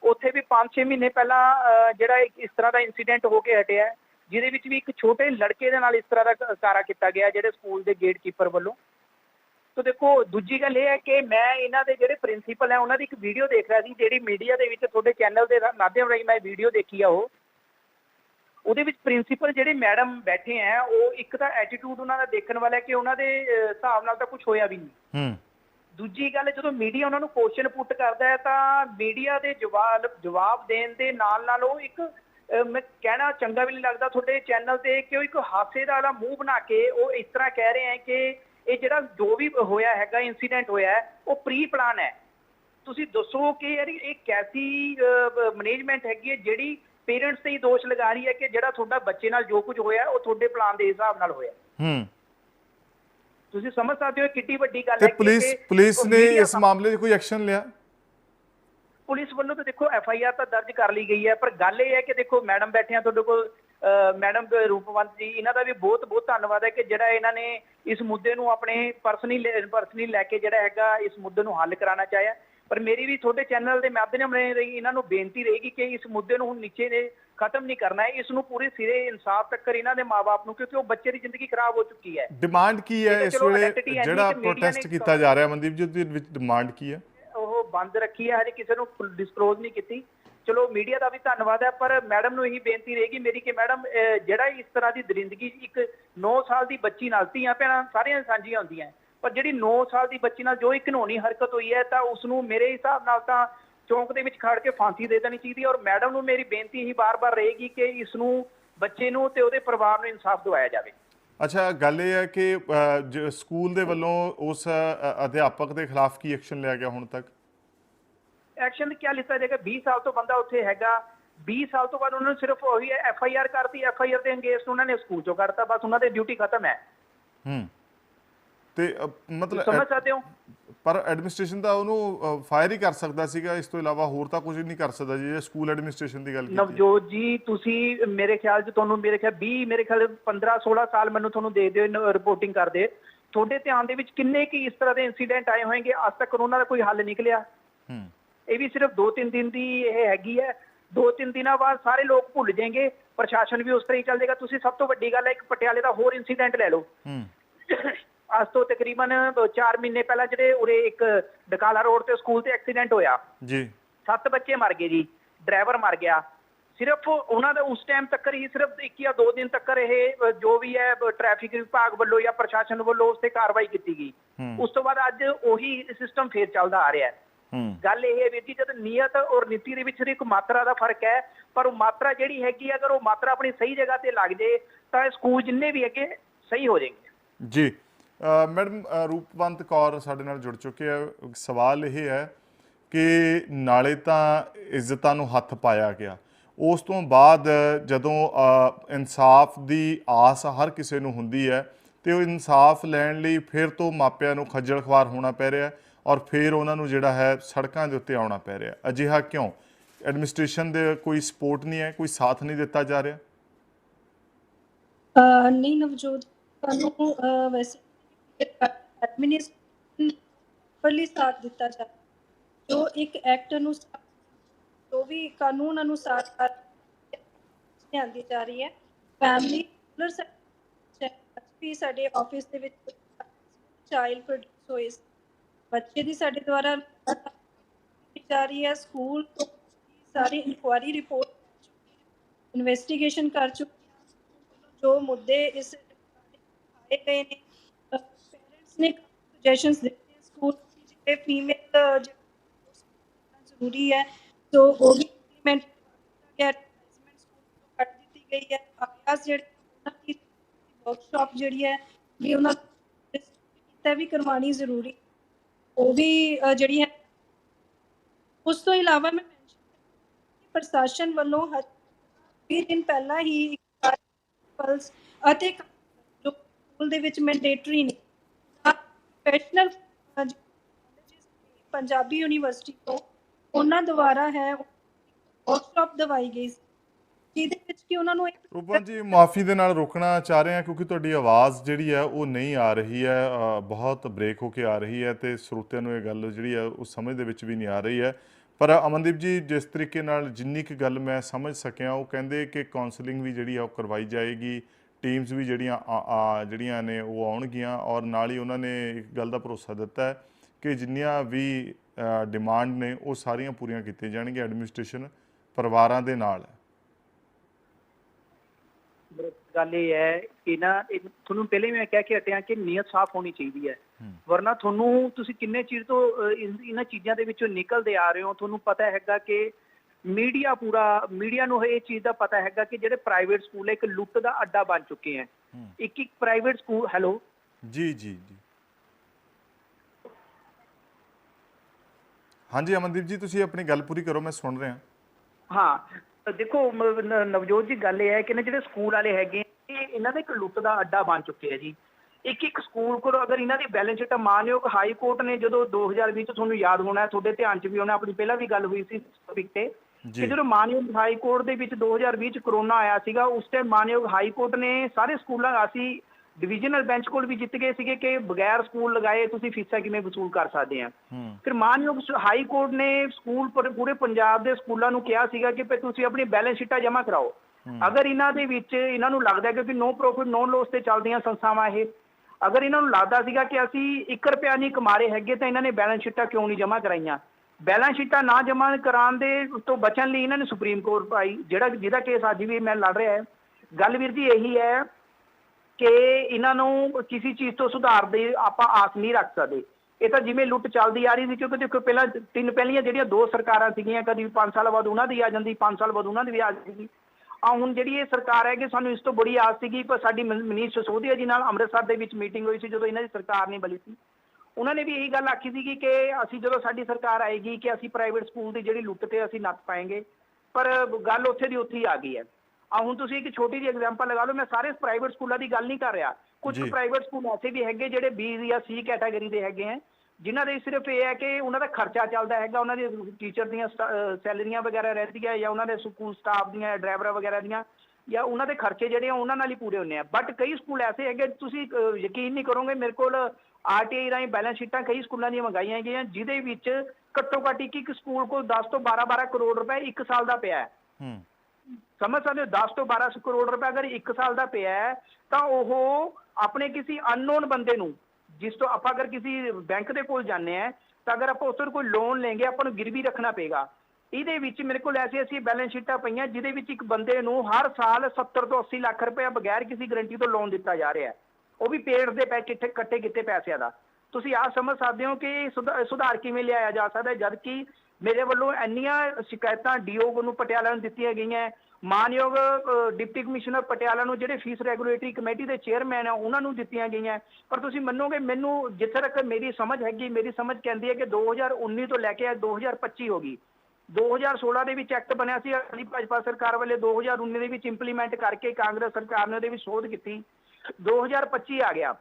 ਉੱਥੇ ਵੀ 5-6 ਮਹੀਨੇ ਪਹਿਲਾਂ ਜਿਹੜਾ ਇਸ ਤਰ੍ਹਾਂ ਦਾ ਇਨਸੀਡੈਂਟ ਹੋ ਕੇ ਹਟਿਆ ਜਿਹਦੇ ਵਿੱਚ ਵੀ ਇੱਕ ਛੋਟੇ ਲੜਕੇ ਦੇ ਨਾਲ ਇਸ ਤਰ੍ਹਾਂ ਦਾ ਕਾਰਾ ਕੀਤਾ ਗਿਆ, ਜਿਹੜੇ ਸਕੂਲ ਦੇ ਗੇਟ ਕੀਪਰ ਵੱਲੋਂ। ਤੋ ਦੇਖੋ ਦੂਜੀ ਗੱਲ ਇਹ ਹੈ ਕਿ ਮੈਂ ਇਹਨਾਂ ਦੇ ਜਿਹੜੇ ਪ੍ਰਿੰਸੀਪਲ ਹੈ ਉਹਨਾਂ ਦੀ ਇੱਕ ਵੀਡੀਓ ਦੇਖ ਰਿਹਾ ਸੀ ਜਿਹੜੀ ਮੀਡੀਆ ਦੇ ਵਿੱਚ ਤੁਹਾਡੇ ਚੈਨਲ ਦੇ ਮਾਧਿਅਮ ਰਾਹੀਂ ਮੈਂ ਵੀਡੀਓ ਦੇਖੀ ਆ ਉਹ। ਉਹਦੇ ਵਿੱਚ ਪ੍ਰਿੰਸੀਪਲ ਜਿਹੜੇ ਮੈਡਮ ਬੈਠੇ ਆ ਉਹ ਇੱਕ ਤਾਂ ਐਟੀਟਿਊਡ ਉਹਨਾਂ ਦਾ ਦੇਖਣ ਵਾਲਾ ਹੈ ਕਿ ਉਹਨਾਂ ਦੇ ਹਿਸਾਬ ਨਾਲ ਤਾਂ ਕੁਝ ਹੋਇਆ ਵੀ ਨਹੀਂ। ਹੂੰ। ਦੂਜੀ ਗੱਲ ਜਦੋਂ ਮੀਡੀਆ ਉਹਨਾਂ ਨੂੰ ਕੁਐਸਚਨ ਪੁੱਟ ਕਰਦਾ ਹੈ ਤਾਂ ਮੀਡੀਆ ਦੇ ਜਵਾਬ ਜਵਾਬ ਦੇਣ ਦੇ ਨਾਲ ਨਾਲ ਉਹ ਇੱਕ ਮੈਂ ਕਹਿਣਾ ਚੰਗਾ ਵੀ ਨਹੀਂ ਲੱਗਦਾ ਤੁਹਾਡੇ ਚੈਨਲ ਤੇ ਕਿ ਉਹ ਇੱਕ ਹਾਸੇ ਦਾ ਵਾਲਾ ਮੂੰਹ ਬਣਾ ਕੇ ਉਹ ਇਸ ਤਰ੍ਹਾਂ ਕਹਿ ਰਹੇ ਹੈ ਕਿ ਇਹ ਜਿਹੜਾ ਜੋ ਵੀ ਹੋਇਆ ਹੈਗਾ ਇਨਸੀਡੈਂਟ ਹੋਇਆ ਉਹ ਪ੍ਰੀ ਪਲਾਨ ਹੈ। ਤੁਸੀਂ ਦੱਸੋ ਕਿ ਯਾਰ ਇਹ ਕੈਸੀ ਮੈਨੇਜਮੈਂਟ ਹੈਗੀ ਹੈ ਜਿਹੜੀ ਪੇਰੈਂਟਸ ਤੇ ਹੀ ਦੋਸ਼ ਲਗਾ ਰਹੀ ਹੈ ਕਿ ਜਿਹੜਾ ਤੁਹਾਡਾ ਬੱਚੇ ਨਾਲ ਜੋ ਕੁਝ ਹੋਇਆ ਉਹ ਤੁਹਾਡੇ ਪਲਾਨ ਦੇ ਹਿਸਾਬ ਨਾਲ ਹੋਇਆ। ਹੂੰ। ਤੁਸੀਂ ਸਮਝ ਸਕਦੇ ਹੋ ਕਿੱਡੀ ਵੱਡੀ ਗੱਲ ਹੈ ਕਿ- ਪੁਲਿਸ ਪੁਲਿਸ ਨੇ ਇਸ ਮਾਮਲੇ 'ਚ ਕੋਈ ਐਕਸ਼ਨ ਲਿਆ? ਪੁਲਿਸ ਵੱਲੋਂ ਤਾਂ ਦੇਖੋ ਐਫ ਆਈ ਆਰ ਤਾਂ ਦਰਜ ਕਰ ਲਈ ਗਈ ਹੈ ਪਰ ਗੱਲ ਇਹ ਹੈ ਕਿ ਦੇਖੋ ਮੈਡਮ ਬੈਠੇ ਆ ਤੁਹਾਡੇ ਕੋਲ ਮੈਡਮ ਰੂਪਵੰਤ ਜੀ ਇਹਨਾਂ ਦਾ ਵੀ ਬਹੁਤ ਬਹੁਤ ਧੰਨਵਾਦ ਹੈ ਕਿ ਜਿਹੜਾ ਇਹਨਾਂ ਨੇ ਇਸ ਮੁੱਦੇ ਨੂੰ ਆਪਣੇ ਪਰਸਨਲੀ ਪਰਸਨਲੀ ਲੈ ਕੇ ਜਿਹੜਾ ਹੈਗਾ ਇਸ ਮੁੱਦੇ ਨੂੰ ਹੱਲ ਕਰਾਉਣਾ ਚਾਹਿਆ। ਪਰ ਮੇਰੀ ਵੀ ਤੁਹਾਡੇ ਚੈਨਲ ਦੇ ਮਾਧਿਅਮ ਰਹੀ ਇਹਨਾਂ ਨੂੰ ਬੇਨਤੀ ਰਹੇਗੀ ਕਿ ਇਸ ਮੁੱਦੇ ਨੂੰ ਹੁਣ ਨੀਚੇ ਦੇ ਖਤਮ ਨਹੀਂ ਕਰਨਾ ਹੈ। ਇਸ ਨੂੰ ਪੂਰੇ ਸਿਰੇ ਇਨਸਾਫ ਤੱਕ ਇਹਨਾਂ ਦੇ ਮਾਪੇ ਨੂੰ ਕਿਉਂਕਿ ਉਹ ਬੱਚੇ ਦੀ ਜ਼ਿੰਦਗੀ ਖਰਾਬ ਹੋ ਚੁੱਕੀ ਹੈ। ਡਿਮਾਂਡ ਕੀ ਹੈ ਇਸ ਵੇਲੇ ਜਿਹੜਾ ਪ੍ਰੋਟੈਸਟ ਕੀਤਾ ਜਾ ਰਿਹਾ ਮਨਦੀਪ ਜੀ ਉਹਦੇ ਵਿੱਚ ਡਿਮਾਂਡ ਕੀ ਹੈ? ਉਹ ਬੰਦ ਰੱਖੀ ਹੈ ਹਜੇ ਕਿਸੇ ਨੂੰ ਡਿਸਕਲੋਜ਼ ਨਹੀਂ ਕੀਤੀ। ਚਲੋ ਮੀਡੀਆ ਦਾ ਵੀ ਧੰਨਵਾਦ ਹੈ, ਪਰ ਮੈਡਮ ਨੂੰ ਇਹੀ ਬੇਨਤੀ ਰਹੇਗੀ ਮੇਰੀ ਕਿ ਮੈਡਮ ਜਿਹੜਾ ਇਸ ਤਰ੍ਹਾਂ ਦੀ ਦਰਿੰਦਗੀ ਇੱਕ 9 ਸਾਲ ਦੀ ਬੱਚੀ ਨਾਲ, ਧੀਆਂ ਭੈਣਾਂ ਸਾਰੀਆਂ ਸਾਂਝੀਆਂ ਹੁੰਦੀਆਂ ਪਰ ਜਿਹੜੀ 9 ਸਾਲ ਦੀ ਬੱਚੀ ਨਾਲ ਜੋ ਇੱਕ ਘਿਨੌਣੀ ਹਰਕਤ ਹੋਈ ਹੈ, ਤਾਂ ਉਸ ਨੂੰ ਮੇਰੇ ਹਿਸਾਬ ਨਾਲ ਤਾਂ ਚੌਂਕ ਦੇ ਵਿੱਚ ਖੜ ਕੇ ਫਾਂਸੀ ਦੇ ਦੇਣੀ ਚਾਹੀਦੀ ਹੈ ਔਰ ਮੈਡਮ ਨੂੰ ਮੇਰੀ ਬੇਨਤੀ ਹੀ ਬਾਰ-ਬਾਰ ਰਹੇਗੀ ਕਿ ਇਸ ਨੂੰ ਬੱਚੇ ਨੂੰ ਤੇ ਉਹਦੇ ਪਰਿਵਾਰ ਨੂੰ ਇਨਸਾਫ ਦਿਵਾਇਆ ਜਾਵੇ। ਅੱਛਾ, ਗੱਲ ਇਹ ਹੈ ਕਿ ਸਕੂਲ ਦੇ ਵੱਲੋਂ ਉਸ ਅਧਿਆਪਕ ਦੇ ਖਿਲਾਫ ਕੀ ਐਕਸ਼ਨ ਲਿਆ ਗਿਆ ਹੁਣ ਤੱਕ? ਐਕਸ਼ਨ ਕੀ ਲਿੱਤਾ ਜਾਏਗਾ? 20 ਸਾਲ ਤੋਂ ਬੰਦਾ ਉੱਥੇ ਹੈਗਾ। 20 ਸਾਲ ਤੋਂ ਬਾਅਦ ਉਹਨਾਂ ਨੂੰ ਸਿਰਫ ਉਹੀ ਐਫ ਆਈ ਆਰ ਕਰਤੀ ਐਫ ਆਈ ਆਰ ਦੇ ਅੰਗੇਸਟ ਉਹਨਾਂ ਨੇ ਸਕੂਲ ਚੋਂ ਕੱਢਤਾ ਬਸ ਉਹਨਾਂ ਦੀ ਡਿਊਟੀ ਖਤਮ ਹੈ। ਹੂੰ। ਤੇ ਮਤਲਬ ਸਮਝ ਸਕਦੇ ਹੋ? ਪਰ ਐਡਮਿਨਿਸਟ੍ਰੇਸ਼ਨ ਤਾਂ ਉਹਨੂੰ ਫਾਇਰ ਹੀ ਕਰ ਸਕਦਾ ਸੀਗਾ। ਇਸ ਤੋਂ ਇਲਾਵਾ ਹੋਰ ਤਾਂ ਕੁਝ ਨਹੀਂ ਕਰ ਸਕਦਾ ਜੀ ਜੇ ਸਕੂਲ ਐਡਮਿਨਿਸਟ੍ਰੇਸ਼ਨ ਦੀ ਗੱਲ ਕੀਤੀ। ਨਵਜੋਤ ਜੀ ਤੁਸੀਂ ਮੇਰੇ ਖਿਆਲ 'ਚ ਤੁਹਾਨੂੰ ਮੇਰੇ ਖਿਆਲ 20 ਮੇਰੇ ਖਿਆਲ 15 16 ਸਾਲ ਮੈਨੂੰ ਤੁਹਾਨੂੰ ਦੇ ਦਿਓ ਰਿਪੋਰਟਿੰਗ ਕਰਦੇ ਤੁਹਾਡੇ ਧਿਆਨ ਦੇ ਵਿੱਚ ਕਿੰਨੇ ਕੀ ਇਸ ਤਰ੍ਹਾਂ ਦੇ ਇਨਸੀਡੈਂਟ ਆਏ ਹੋਣਗੇ? ਅੱਜ ਤੱਕ ਉਹਨਾਂ ਦਾ ਕੋਈ ਹੱਲ ਨਿਕਲਿਆ? ਹੂੰ। ਇਹ ਵੀ ਸਿਰਫ 2-3 ਦਿਨ ਦੀ ਇਹ ਹੈਗੀ ਹੈ। 2-3 ਦਿਨਾਂ ਬਾਅਦ ਸਾਰੇ ਲੋਕ ਭੁੱਲ ਜਾਣਗੇ। ਪ੍ਰਸ਼ਾਸਨ ਵੀ ਉਸ ਤਰ੍ਹਾਂ ਹੀ ਚੱਲ ਜਾਏਗਾ। ਤੁਸੀਂ ਸਭ ਤੋਂ ਵੱਡੀ ਗੱਲ ਹੈ ਇੱਕ ਪਟਿਆਲੇ ਦਾ ਹੋਰ ਇਨਸੀਡੈਂਟ ਲੈ ਲਓ। ਹੂੰ। ਅੱਜ ਤੋਂ ਤਕਰੀਬਨ 4 ਮਹੀਨੇ ਪਹਿਲਾਂ ਜਿਹੜੇ ਉਰੇ ਇੱਕ ਡਕਾਲਾ ਰੋਡ ਤੇ ਸਕੂਲ ਤੇ ਐਕਸੀਡੈਂਟ ਹੋਇਆ। ਜੀ। ਸੱਤ ਬੱਚੇ ਮਰ ਗਏ ਜੀ। ਡਰਾਈਵਰ ਮਰ ਗਿਆ। ਸਿਰਫ ਉਹਨਾਂ ਦਾ ਉਸ ਟਾਈਮ ਤੱਕ ਹੀ ਸਿਰਫ ਇੱਕ ਜਾਂ ਦੋ ਦਿਨ ਤੱਕ ਇਹ ਜੋ ਵੀ ਹੈ ਟ੍ਰੈਫਿਕ ਵਿਭਾਗ ਵੱਲੋਂ ਜਾਂ ਪ੍ਰਸ਼ਾਸਨ ਵੱਲੋਂ ਉਸ ਤੇ ਕਾਰਵਾਈ ਕੀਤੀ ਗਈ। ਉਸ ਤੋਂ ਬਾਅਦ ਅੱਜ ਉਹੀ ਸਿਸਟਮ ਫੇਰ ਚੱਲਦਾ ਆ ਰਿਹਾ ਹੂੰ। ਗੱਲ ਇਹ ਹੈ ਵੀਰ ਜੀ ਜਦ ਨੀਅਤ ਔਰ ਨੀਤੀ ਦੇ ਵਿੱਚ ਇੱਕ ਮਾਤਰਾ ਦਾ ਫ਼ਰਕ ਹੈ ਪਰ ਉਹ ਮਾਤਰਾ ਜਿਹੜੀ ਹੈਗੀ ਅਗਰ ਉਹ ਮਾਤਰਾ ਆਪਣੀ ਸਹੀ ਜਗ੍ਹਾ ਤੇ ਲੱਗ ਜੇ ਤਾਂ ਸਕੂਲ ਜਿੰਨੇ ਵੀ ਹੈਗੇ ਸਹੀ ਹੋ ਜਾਣਗੇ। ਜੀ। ਮੈਡਮ ਰੂਪਵੰਤ ਕੌਰ ਸਾਡੇ ਨਾਲ ਜੁੜ ਚੁੱਕੇ ਆ। ਸਵਾਲ ਇਹ ਹੈ ਕਿ ਨਾਲੇ ਤਾਂ ਇੱਜ਼ਤਾਂ ਨੂੰ ਹੱਥ ਪਾਇਆ ਗਿਆ। ਉਸ ਤੋਂ ਬਾਅਦ ਜਦੋਂ ਇਨਸਾਫ ਦੀ ਆਸ ਹਰ ਕਿਸੇ ਨੂੰ ਹੁੰਦੀ ਹੈ ਤੇ ਉਹ ਇਨਸਾਫ ਲੈਣ ਲਈ ਫਿਰ ਤੋਂ ਮਾਪਿਆਂ ਨੂੰ ਖੱਜਲ ਖਵਾਰ ਹੋਣਾ ਪੈ ਰਿਹਾ ਹੈ। ਔਰ ਫਿਰ ਉਹਨਾਂ ਨੂੰ ਜਿਹੜਾ ਹੈ ਸੜਕਾਂ ਦੇ ਉੱਤੇ ਆਉਣਾ ਪੈ ਰਿਹਾ। ਅਜਿਹਾ ਕਿਉਂ? ਐਡਮਿਨਿਸਟ੍ਰੇਸ਼ਨ ਦੇ ਕੋਈ ਸਪੋਰਟ ਨਹੀਂ ਹੈ, ਕੋਈ ਸਾਥ ਨਹੀਂ ਦਿੱਤਾ ਜਾ ਰਿਹਾ? ਅਹ ਨਹੀਂ ਨਵਜੋਤ ਤੁਹਾਨੂੰ ਅਹ ਵੈਸੇ ਐਡਮਿਨਿਸਟ੍ਰੇਸ਼ਨ ਪਰਲੀ ਸਾਥ ਦਿੱਤਾ ਜਾ ਜੋ ਇੱਕ ਐਕਟ ਅਨੁਸਾਰ ਜੋ ਵੀ ਕਾਨੂੰਨ ਅਨੁਸਾਰ ਲਿਆਂਦੀ ਜਾ ਰਹੀ ਹੈ ਫੈਮਿਲੀ ਵੀ ਸਾਡੇ ਆਫਿਸ ਦੇ ਵਿੱਚ ਚਾਈਲਡ ਪ੍ਰੋਡਿਊਸ ਹੋਏ ਸੀ। ਬੱਚੇ ਦੀ ਸਾਡੇ ਦੁਆਰਾ ਕੀਤੀ ਜਾ ਰਹੀ ਹੈ ਸਕੂਲ ਤੋਂ ਸਾਰੀ ਇਨਕੁਆਰੀ ਰਿਪੋਰਟ ਇਨਵੈਸਟੀਗੇਸ਼ਨ ਕਰ ਚੁੱਕੀ ਹਾਂ ਜੋ ਮੁੱਦੇ ਇਸ ਆਏ ਗਏ ਨੇ ਪੇਰੈਂਟਸ ਨੇ ਸੁਜੈਸ਼ਨਸ ਦਿੱਤੇ ਸਕੂਲ ਜਿਹੜੇ ਫੀਮੇਲ ਜ਼ਰੂਰੀ ਹੈ ਸੋ ਉਹ ਵੀ ਇੰਪਲੀਮੈਂਟ ਕੀਤਾ ਗਿਆ ਐਡਵਰਟਾਈਜ਼ਮੈਂਟ ਸਕੂਲ ਤੋਂ ਕੱਢ ਦਿੱਤੀ ਗਈ ਹੈ ਆਯਾਸ ਜਿਹੜੇ ਉਹਨਾਂ ਦੀ ਵਰਕਸ਼ਾਪ ਜਿਹੜੀ ਹੈ ਵੀ ਉਹਨਾਂ ਨੂੰ ਕੀਤਾ ਵੀ ਕਰਵਾਉਣੀ ਜ਼ਰੂਰੀ ਉਹ ਵੀ ਜਿਹੜੀ ਹੈ, ਉਸ ਤੋਂ ਇਲਾਵਾ ਮੈਂ ਪ੍ਰਸ਼ਾਸਨ ਵੱਲੋਂ ਹਰ ਦਿਨ ਪਹਿਲਾਂ ਹੀ ਪਲਸ ਅਤੇ ਜੋ ਸਕੂਲ ਦੇ ਵਿੱਚ ਮੈਂਡੇਟਰੀ ਨੇ ਪ੍ਰੋਫੈਸ਼ਨਲ ਪੰਜਾਬੀ ਯੂਨੀਵਰਸਿਟੀ ਤੋਂ ਉਹਨਾਂ ਦੁਆਰਾ ਹੈ ਵਰਕਸ਼ਾਪ ਦਵਾਈ ਗਈ ਜਿਹਦੇ ਵਿੱਚ ਕਿ ਉਹਨਾਂ ਨੂੰ ਇੱਕ ਰੂਪਨ ਜੀ, ਮਾਫੀ ਦੇ ਨਾਲ ਰੋਕਣਾ ਚਾਹ ਰਹੇ ਹਾਂ ਕਿਉਂਕਿ ਤੁਹਾਡੀ ਆਵਾਜ਼ ਜਿਹੜੀ ਹੈ ਉਹ ਨਹੀਂ ਆ ਰਹੀ ਹੈ ਬਹੁਤ ਬ੍ਰੇਕ ਹੋ ਕੇ ਆ ਰਹੀ ਹੈ ਤੇ ਸਰੋਤਿਆਂ ਨੂੰ ਇਹ ਗੱਲ ਜਿਹੜੀ ਹੈ ਉਹ ਸਮਝ ਦੇ ਵਿੱਚ ਵੀ ਨਹੀਂ ਆ ਰਹੀ ਹੈ। ਪਰ ਅਮਨਦੀਪ ਜੀ, ਜਿਸ ਤਰੀਕੇ ਨਾਲ ਜਿੰਨੀ ਕੁ ਗੱਲ ਮੈਂ ਸਮਝ ਸਕਿਆ, ਉਹ ਕਹਿੰਦੇ ਕਿ ਕਾਉਂਸਲਿੰਗ ਵੀ ਜਿਹੜੀ ਆ ਉਹ ਕਰਵਾਈ ਜਾਏਗੀ ਟੀਮਸ ਵੀ ਜਿਹੜੀਆਂ ਆ- ਆ- ਜਿਹੜੀਆਂ ਨੇ ਉਹ ਆਉਣਗੀਆਂ ਔਰ ਨਾਲ ਹੀ ਉਹਨਾਂ ਨੇ ਇੱਕ ਗੱਲ ਦਾ ਭਰੋਸਾ ਦਿੱਤਾ ਹੈ ਕਿ ਜਿੰਨੀਆਂ ਵੀ ਡਿਮਾਂਡ ਨੇ ਉਹ ਸਾਰੀਆਂ ਪੂਰੀਆਂ ਕੀਤੀਆਂ ਜਾਣਗੀਆਂ ਐਡਮਿਨਿਸਟ੍ਰੇਸ਼ਨ ਪਰਿਵਾਰਾਂ ਦੇ ਨਾਲ ਹੈ ਗੱਲ ਇਹ ਹੈ ਕਿ ਨਾ ਤੁਹਾਨੂੰ ਪਹਿਲੇ ਵੀ ਮੈਂ ਕਹਿ ਕੇ ਹਟਿਆ ਕਿ ਨੀਅਤ ਸਾਫ਼ ਹੋਣੀ ਚਾਹੀਦੀ ਹੈ। ਵਰਨਾ ਤੁਹਾਨੂੰ ਤੁਸੀਂ ਕਿੰਨੇ ਚਿਰ ਤੋਂ ਇਹਨਾਂ ਚੀਜ਼ਾਂ ਦੇ ਵਿੱਚੋਂ ਨਿਕਲਦੇ ਆ ਰਹੇ ਹੋ ਤੁਹਾਨੂੰ ਪਤਾ ਹੈਗਾ ਕਿ ਮੀਡੀਆ ਪੂਰਾ ਮੀਡੀਆ ਨੂੰ ਇਹ ਚੀਜ਼ ਦਾ ਪਤਾ ਹੈਗਾ ਕਿ ਜਿਹੜੇ ਪ੍ਰਾਈਵੇਟ ਸਕੂਲ ਇੱਕ ਲੁੱਟ ਦਾ ਅੱਡਾ ਬਣ ਚੁੱਕੇ ਹੈ। ਇੱਕ ਇੱਕ ਪ੍ਰਾਈਵੇਟ ਸਕੂਲ ਹੈਲੋ ਜੀ ਜੀ ਜੀ। ਹਾਂਜੀ ਅਮਨਦੀਪ ਜੀ ਤੁਸੀਂ ਆਪਣੀ ਗੱਲ ਪੂਰੀ ਕਰੋ ਮੈਂ ਸੁਣ ਰਿਹਾ। ਹਾਂ। ਦੇਖੋ ਨਵਜੋਤ ਜੀ ਗੱਲ ਇਹ ਹੈ ਕਿ ਨਾ ਜਿਹੜੇ ਸਕੂਲ ਵਾਲੇ ਹੈਗੇ ਇਹ ਇਹਨਾਂ ਦਾ ਇੱਕ ਲੁੱਟ ਦਾ ਅੱਡਾ ਬਣ ਚੁੱਕੇ ਆ ਜੀ। ਇੱਕ ਇੱਕ ਸਕੂਲ ਕੋਲ ਅਗਰ ਇਹਨਾਂ ਦੀ ਬੈਲੈਂਸ ਸ਼ੀਟ ਮਾਨਯੋਗ ਹਾਈ ਕੋਰਟ ਨੇ ਜਦੋਂ 2020 ਚ ਤੁਹਾਨੂੰ ਯਾਦ ਹੋਣਾ ਤੁਹਾਡੇ ਧਿਆਨ ਚ ਵੀ ਹੋਣਾ ਆਪਣੀ ਪਹਿਲਾਂ ਵੀ ਗੱਲ ਹੋਈ ਸੀ ਟੌਪਿਕ ਤੇ ਕਿ ਜਦੋਂ ਮਾਨਯੋਗ ਹਾਈ ਕੋਰਟ ਦੇ ਵਿੱਚ 2020 ਚ ਕਰੋਨਾ ਆਇਆ ਸੀਗਾ ਉਸ ਟਾਈਮ ਮਾਨਯੋਗ ਹਾਈ ਕੋਰਟ ਨੇ ਸਾਰੇ ਸਕੂਲਾਂ ਅਸੀਂ ਡਿਵੀਜ਼ਨਲ ਬੈਂਚ ਕੋਲ ਵੀ ਜਿੱਤ ਗਏ ਸੀਗੇ ਕਿ ਬਗੈਰ ਸਕੂਲ ਲਗਾਏ ਤੁਸੀਂ ਫੀਸਾਂ ਕਿਵੇਂ ਵਸੂਲ ਕਰ ਸਕਦੇ ਆ? ਫਿਰ ਮਾਨਯੋਗ ਹਾਈ ਕੋਰਟ ਨੇ ਸਕੂਲ ਪਰ- ਪੰਜਾਬ ਦੇ ਸਕੂਲਾਂ ਨੂੰ ਕਿਹਾ ਸੀਗਾ ਕਿ ਤੁਸੀਂ ਆਪਣੀ ਬੈਲੈਂਸ ਸ਼ੀਟਾਂ ਜਮ੍ਹਾਂ ਕਰਾਓ। ਅਗਰ ਇਹਨਾਂ ਦੇ ਵਿੱਚ ਇਹਨਾਂ ਨੂੰ ਲੱਗਦਾ ਹੈ ਕਿ ਨੋ ਪ੍ਰੋਫਿਟ ਨੋ ਲੋਸ ਤੇ ਚੱਲਦੀਆਂ ਸੰਸਥਾਵਾਂ ਇਹ ਅਗਰ ਇਹਨਾਂ ਨੂੰ ਲੱਗਦਾ ਸੀਗਾ ਕਿ ਅਸੀਂ 1 ਰੁਪਿਆ ਨਹੀਂ ਕਮਾ ਰਹੇ ਹੈਗੇ ਤਾਂ ਇਹਨਾਂ ਨੇ ਬੈਲੈਂਸ ਸ਼ੀਟਾਂ ਕਿਉਂ ਨਹੀਂ ਜਮ੍ਹਾਂ ਕਰਾਈਆਂ? ਬੈਲੈਂਸ ਸ਼ੀਟਾਂ ਨਾ ਜਮ੍ਹਾਂ ਕਰਾਉਣ ਦੇ ਤੋਂ ਬਚਣ ਲਈ ਇਹਨਾਂ ਨੇ ਸੁਪਰੀਮ ਕੋਰਟ ਪਾਈ ਜਿਹੜਾ ਜਿਹਦਾ ਕੇਸ ਅੱਜ ਵੀ ਮੈਂ ਲੜ ਰਿਹਾ ਹੈ। ਗੱਲ ਵੀਰ ਜੀ ਇਹੀ ਹੈ ਕਿ ਇਹਨਾਂ ਨੂੰ ਕਿਸੇ ਚੀਜ਼ ਤੋਂ ਸੁਧਾਰ ਦੇ ਆਪਾਂ ਆਸ ਨਹੀਂ ਰੱਖ ਸਕਦੇ। ਇਹ ਤਾਂ ਜਿਵੇਂ ਲੁੱਟ ਚੱਲਦੀ ਆ ਰਹੀ ਸੀ, ਕਿਉਂਕਿ ਦੇਖੋ ਪਹਿਲਾਂ ਤਿੰਨ ਪਹਿਲੀਆਂ ਜਿਹੜੀਆਂ ਦੋ ਸਰਕਾਰਾਂ ਸੀਗੀਆਂ, ਕਦੀ 5 ਸਾਲ ਬਾਅਦ ਉਹਨਾਂ ਦੀ ਆ ਜਾਂਦੀ 5 ਸਾਲ ਬਾਅਦ ਉਹਨਾਂ ਦੀ ਵੀ ਆ ਜਾਂਦੀ। ਆ ਹੁਣ ਜਿਹੜੀ ਇਹ ਸਰਕਾਰ ਹੈ ਕਿ ਸਾਨੂੰ ਇਸ ਤੋਂ ਬੜੀ ਆਸ ਸੀਗੀ, ਪਰ ਸਾਡੀ ਮਨੀਸ਼ ਸਿਸੋਦੀਆ ਜੀ ਨਾਲ ਅੰਮ੍ਰਿਤਸਰ ਦੇ ਵਿੱਚ ਮੀਟਿੰਗ ਹੋਈ ਸੀ, ਜਦੋਂ ਇਹਨਾਂ ਦੀ ਸਰਕਾਰ ਨਹੀਂ ਬਲੀ ਸੀ। ਉਹਨਾਂ ਨੇ ਵੀ ਇਹੀ ਗੱਲ ਆਖੀ ਸੀਗੀ ਕਿ ਅਸੀਂ ਜਦੋਂ ਸਾਡੀ ਸਰਕਾਰ ਆਏਗੀ ਕਿ ਅਸੀਂ ਪ੍ਰਾਈਵੇਟ ਸਕੂਲ ਦੀ ਜਿਹੜੀ ਲੁੱਟ ਤੇ ਅਸੀਂ ਨੱਥ ਪਾਏਗੇ, ਪਰ ਗੱਲ ਉੱਥੇ ਦੀ ਉੱਥੇ ਹੀ ਆ ਗਈ ਹੈ। ਆ ਹੁਣ ਤੁਸੀਂ ਇੱਕ ਛੋਟੀ ਜਿਹੀ ਐਗਜ਼ਾਮਪਲ ਲਗਾ ਲਓ ਮੈਂ ਸਾਰੇ ਪ੍ਰਾਈਵੇਟ ਸਕੂਲਾਂ ਦੀ ਗੱਲ ਨਹੀਂ ਕਰ ਰਿਹਾ। ਕੁਝ। ਪ੍ਰਾਈਵੇਟ ਸਕੂਲ ਐਸੇ ਵੀ ਹੈਗੇ ਜਿਹੜੇ ਬੀ ਜਾਂ ਸੀ ਕੈਟਾਗਰੀ ਦੇ ਹੈਗੇ ਹੈ ਜਿਨ੍ਹਾਂ ਦੇ ਸਿਰਫ ਇਹ ਹੈ ਕਿ ਉਹਨਾਂ ਦਾ ਖਰਚਾ ਚੱਲਦਾ ਹੈਗਾ ਉਹਨਾਂ ਦੀ ਟੀਚਰ ਦੀਆਂ ਸੈਲਰੀਆਂ ਵਗੈਰਾ ਰਹਿੰਦੀਆਂ ਜਾਂ ਉਹਨਾਂ ਦੇ ਸਕੂਲ ਸਟਾਫ ਦੀਆਂ ਡਰਾਈਵਰਾਂ ਵਗੈਰਾ ਦੀਆਂ ਜਾਂ ਉਹਨਾਂ ਦੇ ਖਰਚੇ ਜਿਹੜੇ ਆ ਉਹਨਾਂ ਨਾਲ ਹੀ ਪੂਰੇ ਹੁੰਦੇ ਆ। ਬਟ ਕਈ ਸਕੂਲ ਐਸੇ ਹੈਗੇ ਤੁਸੀਂ ਯਕੀਨ ਨਹੀਂ ਕਰੋਗੇ ਮੇਰੇ ਕੋਲ ਆਰਟੀਆਈ ਰਾਹੀਂ ਬੈਲੈਂਸ ਸ਼ੀਟਾਂ ਕਈ ਸਕੂਲਾਂ ਦੀਆਂ ਮੰਗਾਈਆਂ ਗਈਆਂ ਜਿਹਦੇ ਵਿੱਚ ਘੱਟੋ ਘੱਟ ਇੱਕ ਇੱਕ ਸਕੂਲ ਕੋਲ 10 ਤੋਂ 12 12 ਕਰੋੜ ਰੁਪਏ ਇੱਕ ਸਾਲ ਦਾ ਪਿਆ ਹੈ। ਹੂੰ। ਸਮਝ ਸਕਦੇ ਹੋ 10 ਤੋਂ 12 ਕਰੋੜ ਰੁਪਏ ਅਗਰ 1 ਸਾਲ ਦਾ ਪਿਆ ਹੈ, ਤਾਂ ਉਹ ਆਪਣੇ ਕਿਸੇ ਅਨਨੋਨ ਬੰਦੇ ਨੂੰ, ਜਿਸ ਤੋਂ ਆਪਾਂ ਅਗਰ ਕਿਸੇ ਬੈਂਕ ਦੇ ਕੋਲ ਜਾਂਦੇ ਆ ਤਾਂ ਅਗਰ ਆਪਾਂ ਉਸ ਤੋਂ ਕੋਈ ਲੋਨ ਲੈਂਗੇ, ਆਪਾਂ ਨੂੰ ਗਿਰਵੀ ਰੱਖਣਾ ਪਏਗਾ। ਇਹਦੇ ਵਿੱਚ ਮੇਰੇ ਕੋਲ ਐਸੀ ਐਸੀ ਬੈਲੈਂਸ ਸ਼ੀਟਾਂ ਪਈਆਂ, ਜਿਹਦੇ ਵਿੱਚ ਇੱਕ ਬੰਦੇ ਨੂੰ ਹਰ ਸਾਲ 70 ਤੋਂ 80 ਲੱਖ ਰੁਪਏ ਬਗੈਰ ਕਿਸੇ ਗਰੰਟੀ ਤੋਂ ਲੋਨ ਦਿੱਤਾ ਜਾ ਰਿਹਾ ਹੈ। ਉਹ ਵੀ ਪੇਰੈਂਟਸ ਦੇ ਪੈ ਕਿੱਥੇ, ਕੱਟੇ ਕਿੱਤੇ ਪੈਸਿਆਂ ਦਾ। ਤੁਸੀਂ ਆਹ ਸਮਝ ਸਕਦੇ ਹੋ ਕਿ ਸੁਧਾ- ਸੁਧਾਰ ਕਿਵੇਂ ਲਿਆਇਆ ਜਾ ਸਕਦਾ ਹੈ ਜਦ ਕਿ ਮੇਰੇ ਵੱਲੋਂ ਇੰਨੀਆਂ ਸ਼ਿਕਾਇਤਾਂ ਡੀਓ ਨੂੰ ਪਟਿਆਲਾ ਨੂੰ ਦਿੱਤੀਆਂ ਗਈਆਂ। ਮਾਨਯੋਗ ਡਿਪਟੀ ਕਮਿਸ਼ਨਰ ਪਟਿਆਲਾ ਨੂੰ ਜਿਹੜੇ ਫੀਸ ਰੈਗੂਲੇਟਰੀ ਕਮੇਟੀ ਦੇ ਚੇਅਰਮੈਨ ਆ, ਉਹਨਾਂ ਨੂੰ ਦਿੱਤੀਆਂ ਗਈਆਂ। ਪਰ ਤੁਸੀਂ ਮੰਨੋਗੇ, ਮੈਨੂੰ ਜਿੱਥੇ ਤੱਕ ਮੇਰੀ ਸਮਝ ਹੈਗੀ, ਮੇਰੀ ਸਮਝ ਕਹਿੰਦੀ ਹੈ ਕਿ 2019 ਤੋਂ ਲੈ ਕੇ ਅੱਜ 2025 ਹੋ ਗਈ। 2016 ਦੇ ਵਿੱਚ ਐਕਟ ਬਣਿਆ ਸੀ ਅਗਲੀ ਭਾਜਪਾ ਸਰਕਾਰ ਵੱਲੋਂ 2019 ਦੇ ਵਿੱਚ ਇੰਪਲੀਮੈਂਟ ਕਰਕੇ ਕਾਂਗਰਸ ਸਰਕਾਰ ਨੇ ਉਹਦੇ ਵਿੱਚ ਸੋਧ ਕੀਤੀ। 2025 ਆ ਗਿਆ।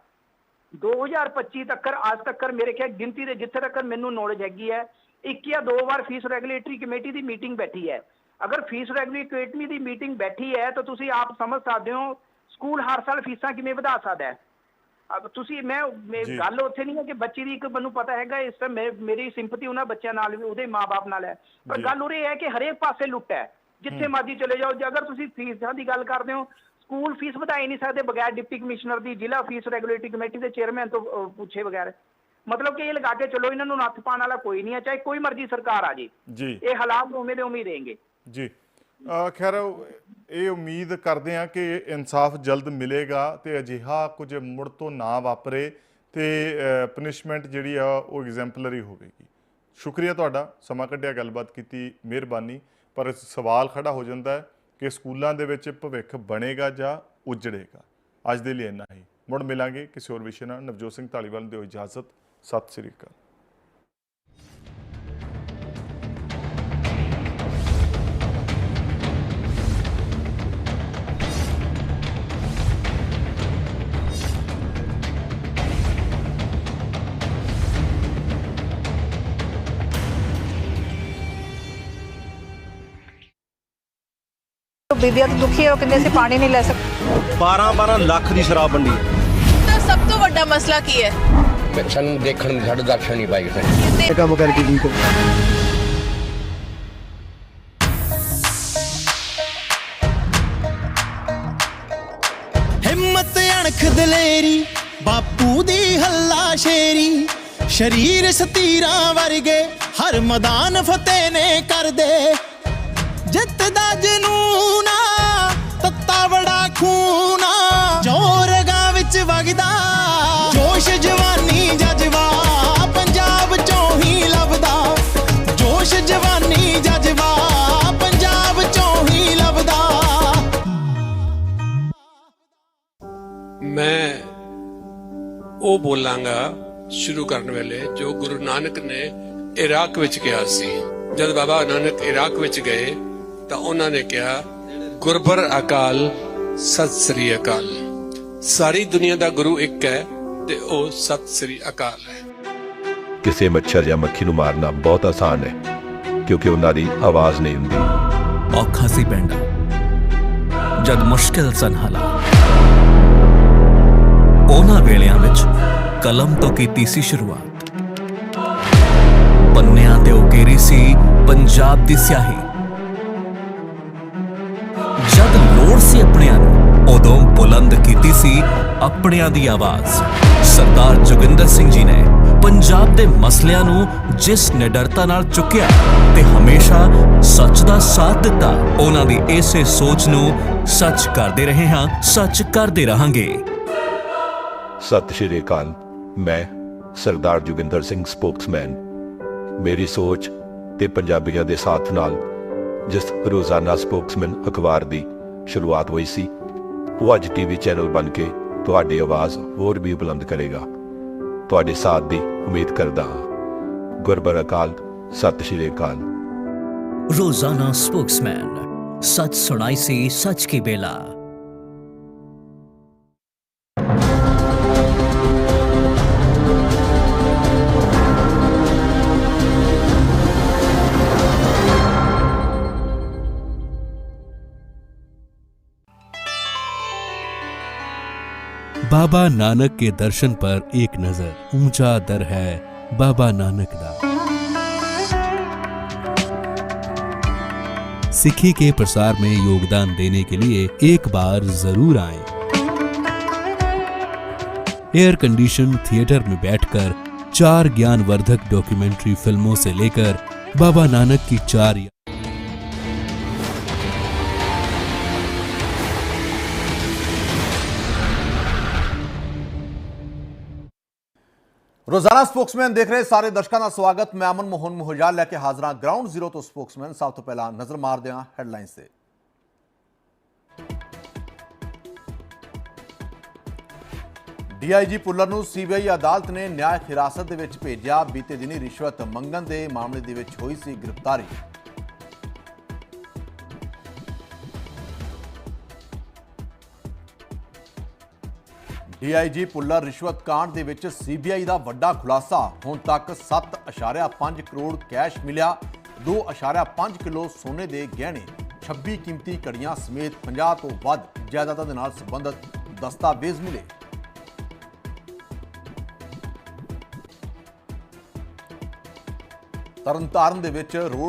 2025 ਤੱਕ, ਅੱਜ ਤੱਕ ਮੇਰੇ ਖਿਆਲ ਗਿਣਤੀ ਦੇ ਜਿੱਥੇ ਤੱਕ ਮੈਨੂੰ ਨੌਲੇਜ ਹੈਗੀ ਹੈ ਇੱਕ ਜਾਂ ਦੋ ਵਾਰ ਫੀਸ ਰੈਗੂਲੇਟਰੀ ਕਮੇਟੀ ਦੀ ਮੀਟਿੰਗ ਬੈਠੀ ਹੈ। ਅਗਰ ਫੀਸ ਰੈਗੂਲੇਟਰੀ ਕਮੇਟੀ ਦੀ ਮੀਟਿੰਗ ਬੈਠੀ ਹੈ ਤਾਂ ਤੁਸੀਂ ਆਪ ਸਮਝ ਸਕਦੇ ਹੋ ਸਕੂਲ ਹਰ ਸਾਲ ਫੀਸਾਂ ਕਿਵੇਂ ਵਧਾ ਸਕਦਾ ਹੈ। ਅਬ ਤੁਸੀਂ ਮੈਂ। ਗੱਲ ਉੱਥੇ ਨਹੀਂ ਹੈ ਕਿ ਬੱਚੀ ਦੀ ਇੱਕ ਮੈਨੂੰ ਪਤਾ ਹੈਗਾ ਇਸ ਤਰ੍ਹਾਂ ਮੇ- ਮੇਰੀ ਸਿੰਪਤੀ ਉਹਨਾਂ ਬੱਚਿਆਂ ਨਾਲ ਵੀ ਉਹਦੇ ਮਾਪੇ ਨਾਲ ਹੈ। ਪਰ। ਗੱਲ ਉਰੇ ਹੈ ਕਿ ਹਰੇਕ ਪਾਸੇ ਲੁੱਟ ਹੈ। ਜਿੱਥੇ ਮਰਜ਼ੀ ਚਲੇ ਜਾਓ ਜੇ ਅਗਰ ਤੁਸੀਂ ਫੀਸਾਂ ਦੀ ਗੱਲ ਕਰਦੇ ਹੋ ਸਕੂਲ ਫੀਸ ਵਧਾ ਹੀ ਨਹੀਂ ਸਕਦੇ ਬਗੈਰ ਡਿਪਟੀ ਕਮਿਸ਼ਨਰ ਦੀ ਜ਼ਿਲ੍ਹਾ ਫੀਸ ਰੈਗੂਲੇਟਰੀ ਕਮੇਟੀ ਦੇ ਚੇਅਰਮੈਨ ਤੋਂ ਪੁੱਛੇ ਬਗੈਰ। ਮਤਲਬ ਕਿ ਇਹ ਲਗਾ ਕੇ ਚਲੋ ਇਹਨਾਂ ਨੂੰ ਨੱਥ ਪਾਉਣ ਵਾਲਾ ਕੋਈ ਨਹੀਂ ਹੈ ਚਾਹੇ ਕੋਈ ਮਰਜ਼ੀ ਸਰਕਾਰ ਆ ਜੇ। ਜੀ। ਇਹ ਹਾਲਾਤ ਉਵੇਂ ਦੇ ਉਵੇਂ ਹੀ ਰਹੇਂਗੇ ਜੀ ਖੈਰ ਇਹ ਉਮੀਦ ਕਰਦੇ ਹਾਂ ਕਿ ਇਨਸਾਫ ਜਲਦ ਮਿਲੇਗਾ ਤੇ ਅਜਿਹਾ ਕੁਝ ਮੁੜ ਤੋਂ ਨਾ ਵਾਪਰੇ ਤੇ ਪਨਿਸ਼ਮੈਂਟ ਜਿਹੜੀ ਆ ਉਹ ਐਗਜ਼ੈਂਪਲਰੀ ਹੋਵੇਗੀ। ਸ਼ੁਕਰੀਆ ਤੁਹਾਡਾ। ਸਮਾਂ ਕੱਢਿਆ ਗੱਲਬਾਤ ਕੀਤੀ ਮਿਹਰਬਾਨੀ। ਪਰ ਸਵਾਲ ਖੜਾ ਹੋ ਜਾਂਦਾ ਹੈ ਕਿ ਸਕੂਲਾਂ ਦੇ ਵਿੱਚ ਭਵਿੱਖ ਬਣੇਗਾ ਜਾਂ ਉਜੜੇਗਾ। ਅੱਜ ਦੇ ਲਈ ਇੰਨਾ ਹੀ। ਮੁੜ ਮਿਲਾਂਗੇ ਕਿਸੇ ਹੋਰ ਵਿਸ਼ੇ ਨਾਲ। ਨਵਜੋਤ ਸਿੰਘ ਢਾਲੀਵਾਲ ਦਿਓ ਇਜਾਜ਼ਤ। ਸਤਿ ਸ੍ਰੀ ਅਕਾਲ ਬੀਬੀਆਂ ਤਾਂ ਦੁਖੀ ਹੈ ਉਹ ਕਹਿੰਦੇ ਅਸੀਂ ਪਾਣੀ ਨਹੀਂ ਲੈ ਸਕਦੇ 12-12 ਲੱਖ ਦੀ ਸ਼ਰਾਬ ਵੰਡੀ। ਤਾਂ ਸਭ ਤੋਂ ਵੱਡਾ ਮਸਲਾ ਕੀ ਹੈ? ਸਾਨੂੰ ਦੇਖਣ ਨੂੰ ਸਾਡੇ ਦਰਸ਼ਨ ਨਹੀਂ ਪਾਈ ਕਿਸੇ ਇਹ ਕੰਮ ਕਰਕੇ ਠੀਕ ਹਿੰਮਤ ਅਣਖ ਦਲੇਰੀ ਬਾਪੂ ਦੀ ਹੱਲਾ ਸ਼ੇਰੀ। ਸ਼ਰੀਰ ਸਤੀਰਾਂ ਵਰਗੇ ਹਰ ਮੈਦਾਨ ਫਤਿਹ ਨੇ ਕਰਦੇ। ਉਹ ਬੋਲਾਂਗਾ ਸ਼ੁਰੂ ਕਰਨ ਵੇਲੇ ਜੋ ਗੁਰੂ ਨਾਨਕ ਨੇ ਇਰਾਕ ਵਿੱਚ ਕਿਹਾ ਸੀ। ਜਦ ਬਾਬਾ ਨਾਨਕ ਇਰਾਕ ਵਿੱਚ ਗਏ ਤਾਂ ਉਹਨਾਂ ਨੇ ਕਿਹਾ ਗੁਰਬਰ ਅਕਾਲ ਸਤਿ ਸ੍ਰੀ ਅਕਾਲ। ਸਾਰੀ ਦੁਨੀਆ ਦਾ ਗੁਰੂ ਇੱਕ ਹੈ ਤੇ ਉਹ ਸਤਿ ਸ੍ਰੀ ਅਕਾਲ ਹੈ। ਕਿਸੇ ਮੱਛਰ ਜਾਂ ਮੱਖੀ ਨੂੰ ਮਾਰਨਾ ਬਹੁਤ ਆਸਾਨ ਹੈ ਕਿਉਂਕਿ ਉਹਨਾਂ ਦੀ ਆਵਾਜ਼ ਨਹੀਂ ਹੁੰਦੀ। ਔਖਾ ਸੀ ਪੈਂਡਾ ਜਦ ਮੁਸ਼ਕਿਲ ਸਨ ਹਾਲਾਤ ਉਹਨਾਂ ਵੇਲਿਆਂ ਵਿੱਚ ਕਲਮ ਤੋਂ ਕੀਤੀ ਸੀ ਸ਼ੁਰੂਆਤ। ਪੰਨਿਆਂ ਤੇ ਉਕੇਰੀ ਸੀ ਪੰਜਾਬ ਦੀ ਸਿਆਹੀ। ਜਦ ਲੋੜ ਸੀ ਆਪਣਿਆਂ ਨੂੰ, ਉਦੋਂ ਬੁਲੰਦ ਕੀਤੀ ਸੀ ਆਪਣਿਆਂ ਦੀ ਆਵਾਜ਼। ਸਰਦਾਰ ਜੋਗਿੰਦਰ ਸਿੰਘ ਜੀ ਨੇ ਪੰਜਾਬ ਦੇ ਮਸਲਿਆਂ ਨੂੰ ਜਿਸ ਨਿਡਰਤਾ ਨਾਲ ਚੁੱਕਿਆ ਤੇ ਹਮੇਸ਼ਾ ਸੱਚ ਦਾ ਸਾਥ ਦਿੱਤਾ, ਉਹਨਾਂ ਦੀ ਇਸੇ ਸੋਚ ਨੂੰ ਸੱਚ ਕਰਦੇ ਰਹੇ ਹਾਂ, ਸੱਚ ਕਰਦੇ ਰਹਾਂਗੇ। ਸਤਿ ਸ਼੍ਰੀ ਅਕਾਲ। ਮੈਂ ਸਰਦਾਰ ਜੁਗਿੰਦਰ ਸਿੰਘ, ਸਪੋਕਸਮੈਨ। ਮੇਰੀ ਸੋਚ ਤੇ ਪੰਜਾਬੀਆਂ ਦੇ ਸਾਥ ਨਾਲ ਜਿਸ ਰੋਜ਼ਾਨਾ ਸਪੋਕਸਮੈਨ ਅਖਬਾਰ ਦੀ ਸ਼ੁਰੂਆਤ ਹੋਈ ਸੀ, ਉਹ ਅੱਜ ਟੀਵੀ ਚੈਨਲ ਬਣ ਕੇ ਤੁਹਾਡੀ ਆਵਾਜ਼ ਹੋਰ ਵੀ ਬੁਲੰਦ ਕਰੇਗਾ। ਤੁਹਾਡੇ ਸਾਥ ਦੀ ਉਮੀਦ ਕਰਦਾ ਹਾਂ। ਗੁਰਬਰ ਅਕਾਲ, ਸਤਿ ਸ਼੍ਰੀ ਅਕਾਲ। ਰੋਜ਼ਾਨਾ ਸਪੋਕਸਮੈਨ, ਸੱਚ ਸੁਣਾਈ ਸੀ ਸੱਚ ਕੀ ਬੇਲਾ। बाबा नानक के दर्शन पर एक नज़र, ऊँचा दर है बाबा नानक दा सिखी के प्रसार में योगदान देने के लिए एक बार ज़रूर आए। एयर कंडीशन थिएटर में बैठकर चार ज्ञानवर्धक डॉक्यूमेंट्री फ़िल्मों से लेकर बाबा नानक की चार ਰੋਜ਼ਾਨਾ ਸਪੋਕਸਮੈਨ ਦੇਖ ਰਹੇ ਸਾਰੇ ਦਰਸ਼ਕਾਂ ਦਾ ਸਵਾਗਤ। ਮੈਂ ਅਮਨ ਮੋਹਨ ਮੋਹਜਾ ਲੈ ਕੇ ਹਾਜ਼ਰਾਂ ਗਰਾਊਂਡ ਜ਼ੀਰੋ ਤੋਂ ਸਪੋਕਸਮੈਨ। ਸਭ ਤੋਂ ਪਹਿਲਾਂ ਨਜ਼ਰ ਮਾਰਦੇ ਹਾਂ ਹੈਡਲਾਈਨਸ ਤੇ। ਡੀਆਈਜੀ ਪੁੱਲਰ ਨੂੰ ਸੀਬੀਆਈ ਅਦਾਲਤ ਨੇ ਨਿਆਇਕ ਹਿਰਾਸਤ ਦੇ ਵਿੱਚ ਭੇਜਿਆ। ਬੀਤੇ ਦਿਨੀ ਰਿਸ਼ਵਤ ਮੰਗਣ ਦੇ ਮਾਮਲੇ ਦੇ ਵਿੱਚ ਹੋਈ ਸੀ ਗ੍ਰਿਫਤਾਰੀ। ਡੀਆਈਜੀ ਪੁੱਲਰ ਰਿਸ਼ਵਤ ਕਾਂਡ ਦੇ ਵਿੱਚ ਸੀਬੀਆਈ ਦਾ ਵੱਡਾ ਖੁਲਾਸਾ। ਹੁਣ ਤੱਕ 7.5 ਕਰੋੜ ਕੈਸ਼ ਮਿਲਿਆ। 2.5 ਕਿਲੋ ਸੋਨੇ ਦੇ ਗਹਿਣੇ 26 ਕੀਮਤੀ ਕੜੀਆਂ ਸਮੇਤ 50 ਤੋਂ ਵੱਧ ਜਾਇਦਾਦਾਂ ਦੇ ਨਾਲ ਸੰਬੰਧਿਤ ਦਸਤਾਵੇਜ਼ ਮਿਲੇ। ਤਰਨਤਾਰਨ ਦੇ ਵਿੱਚ ਰੋਡ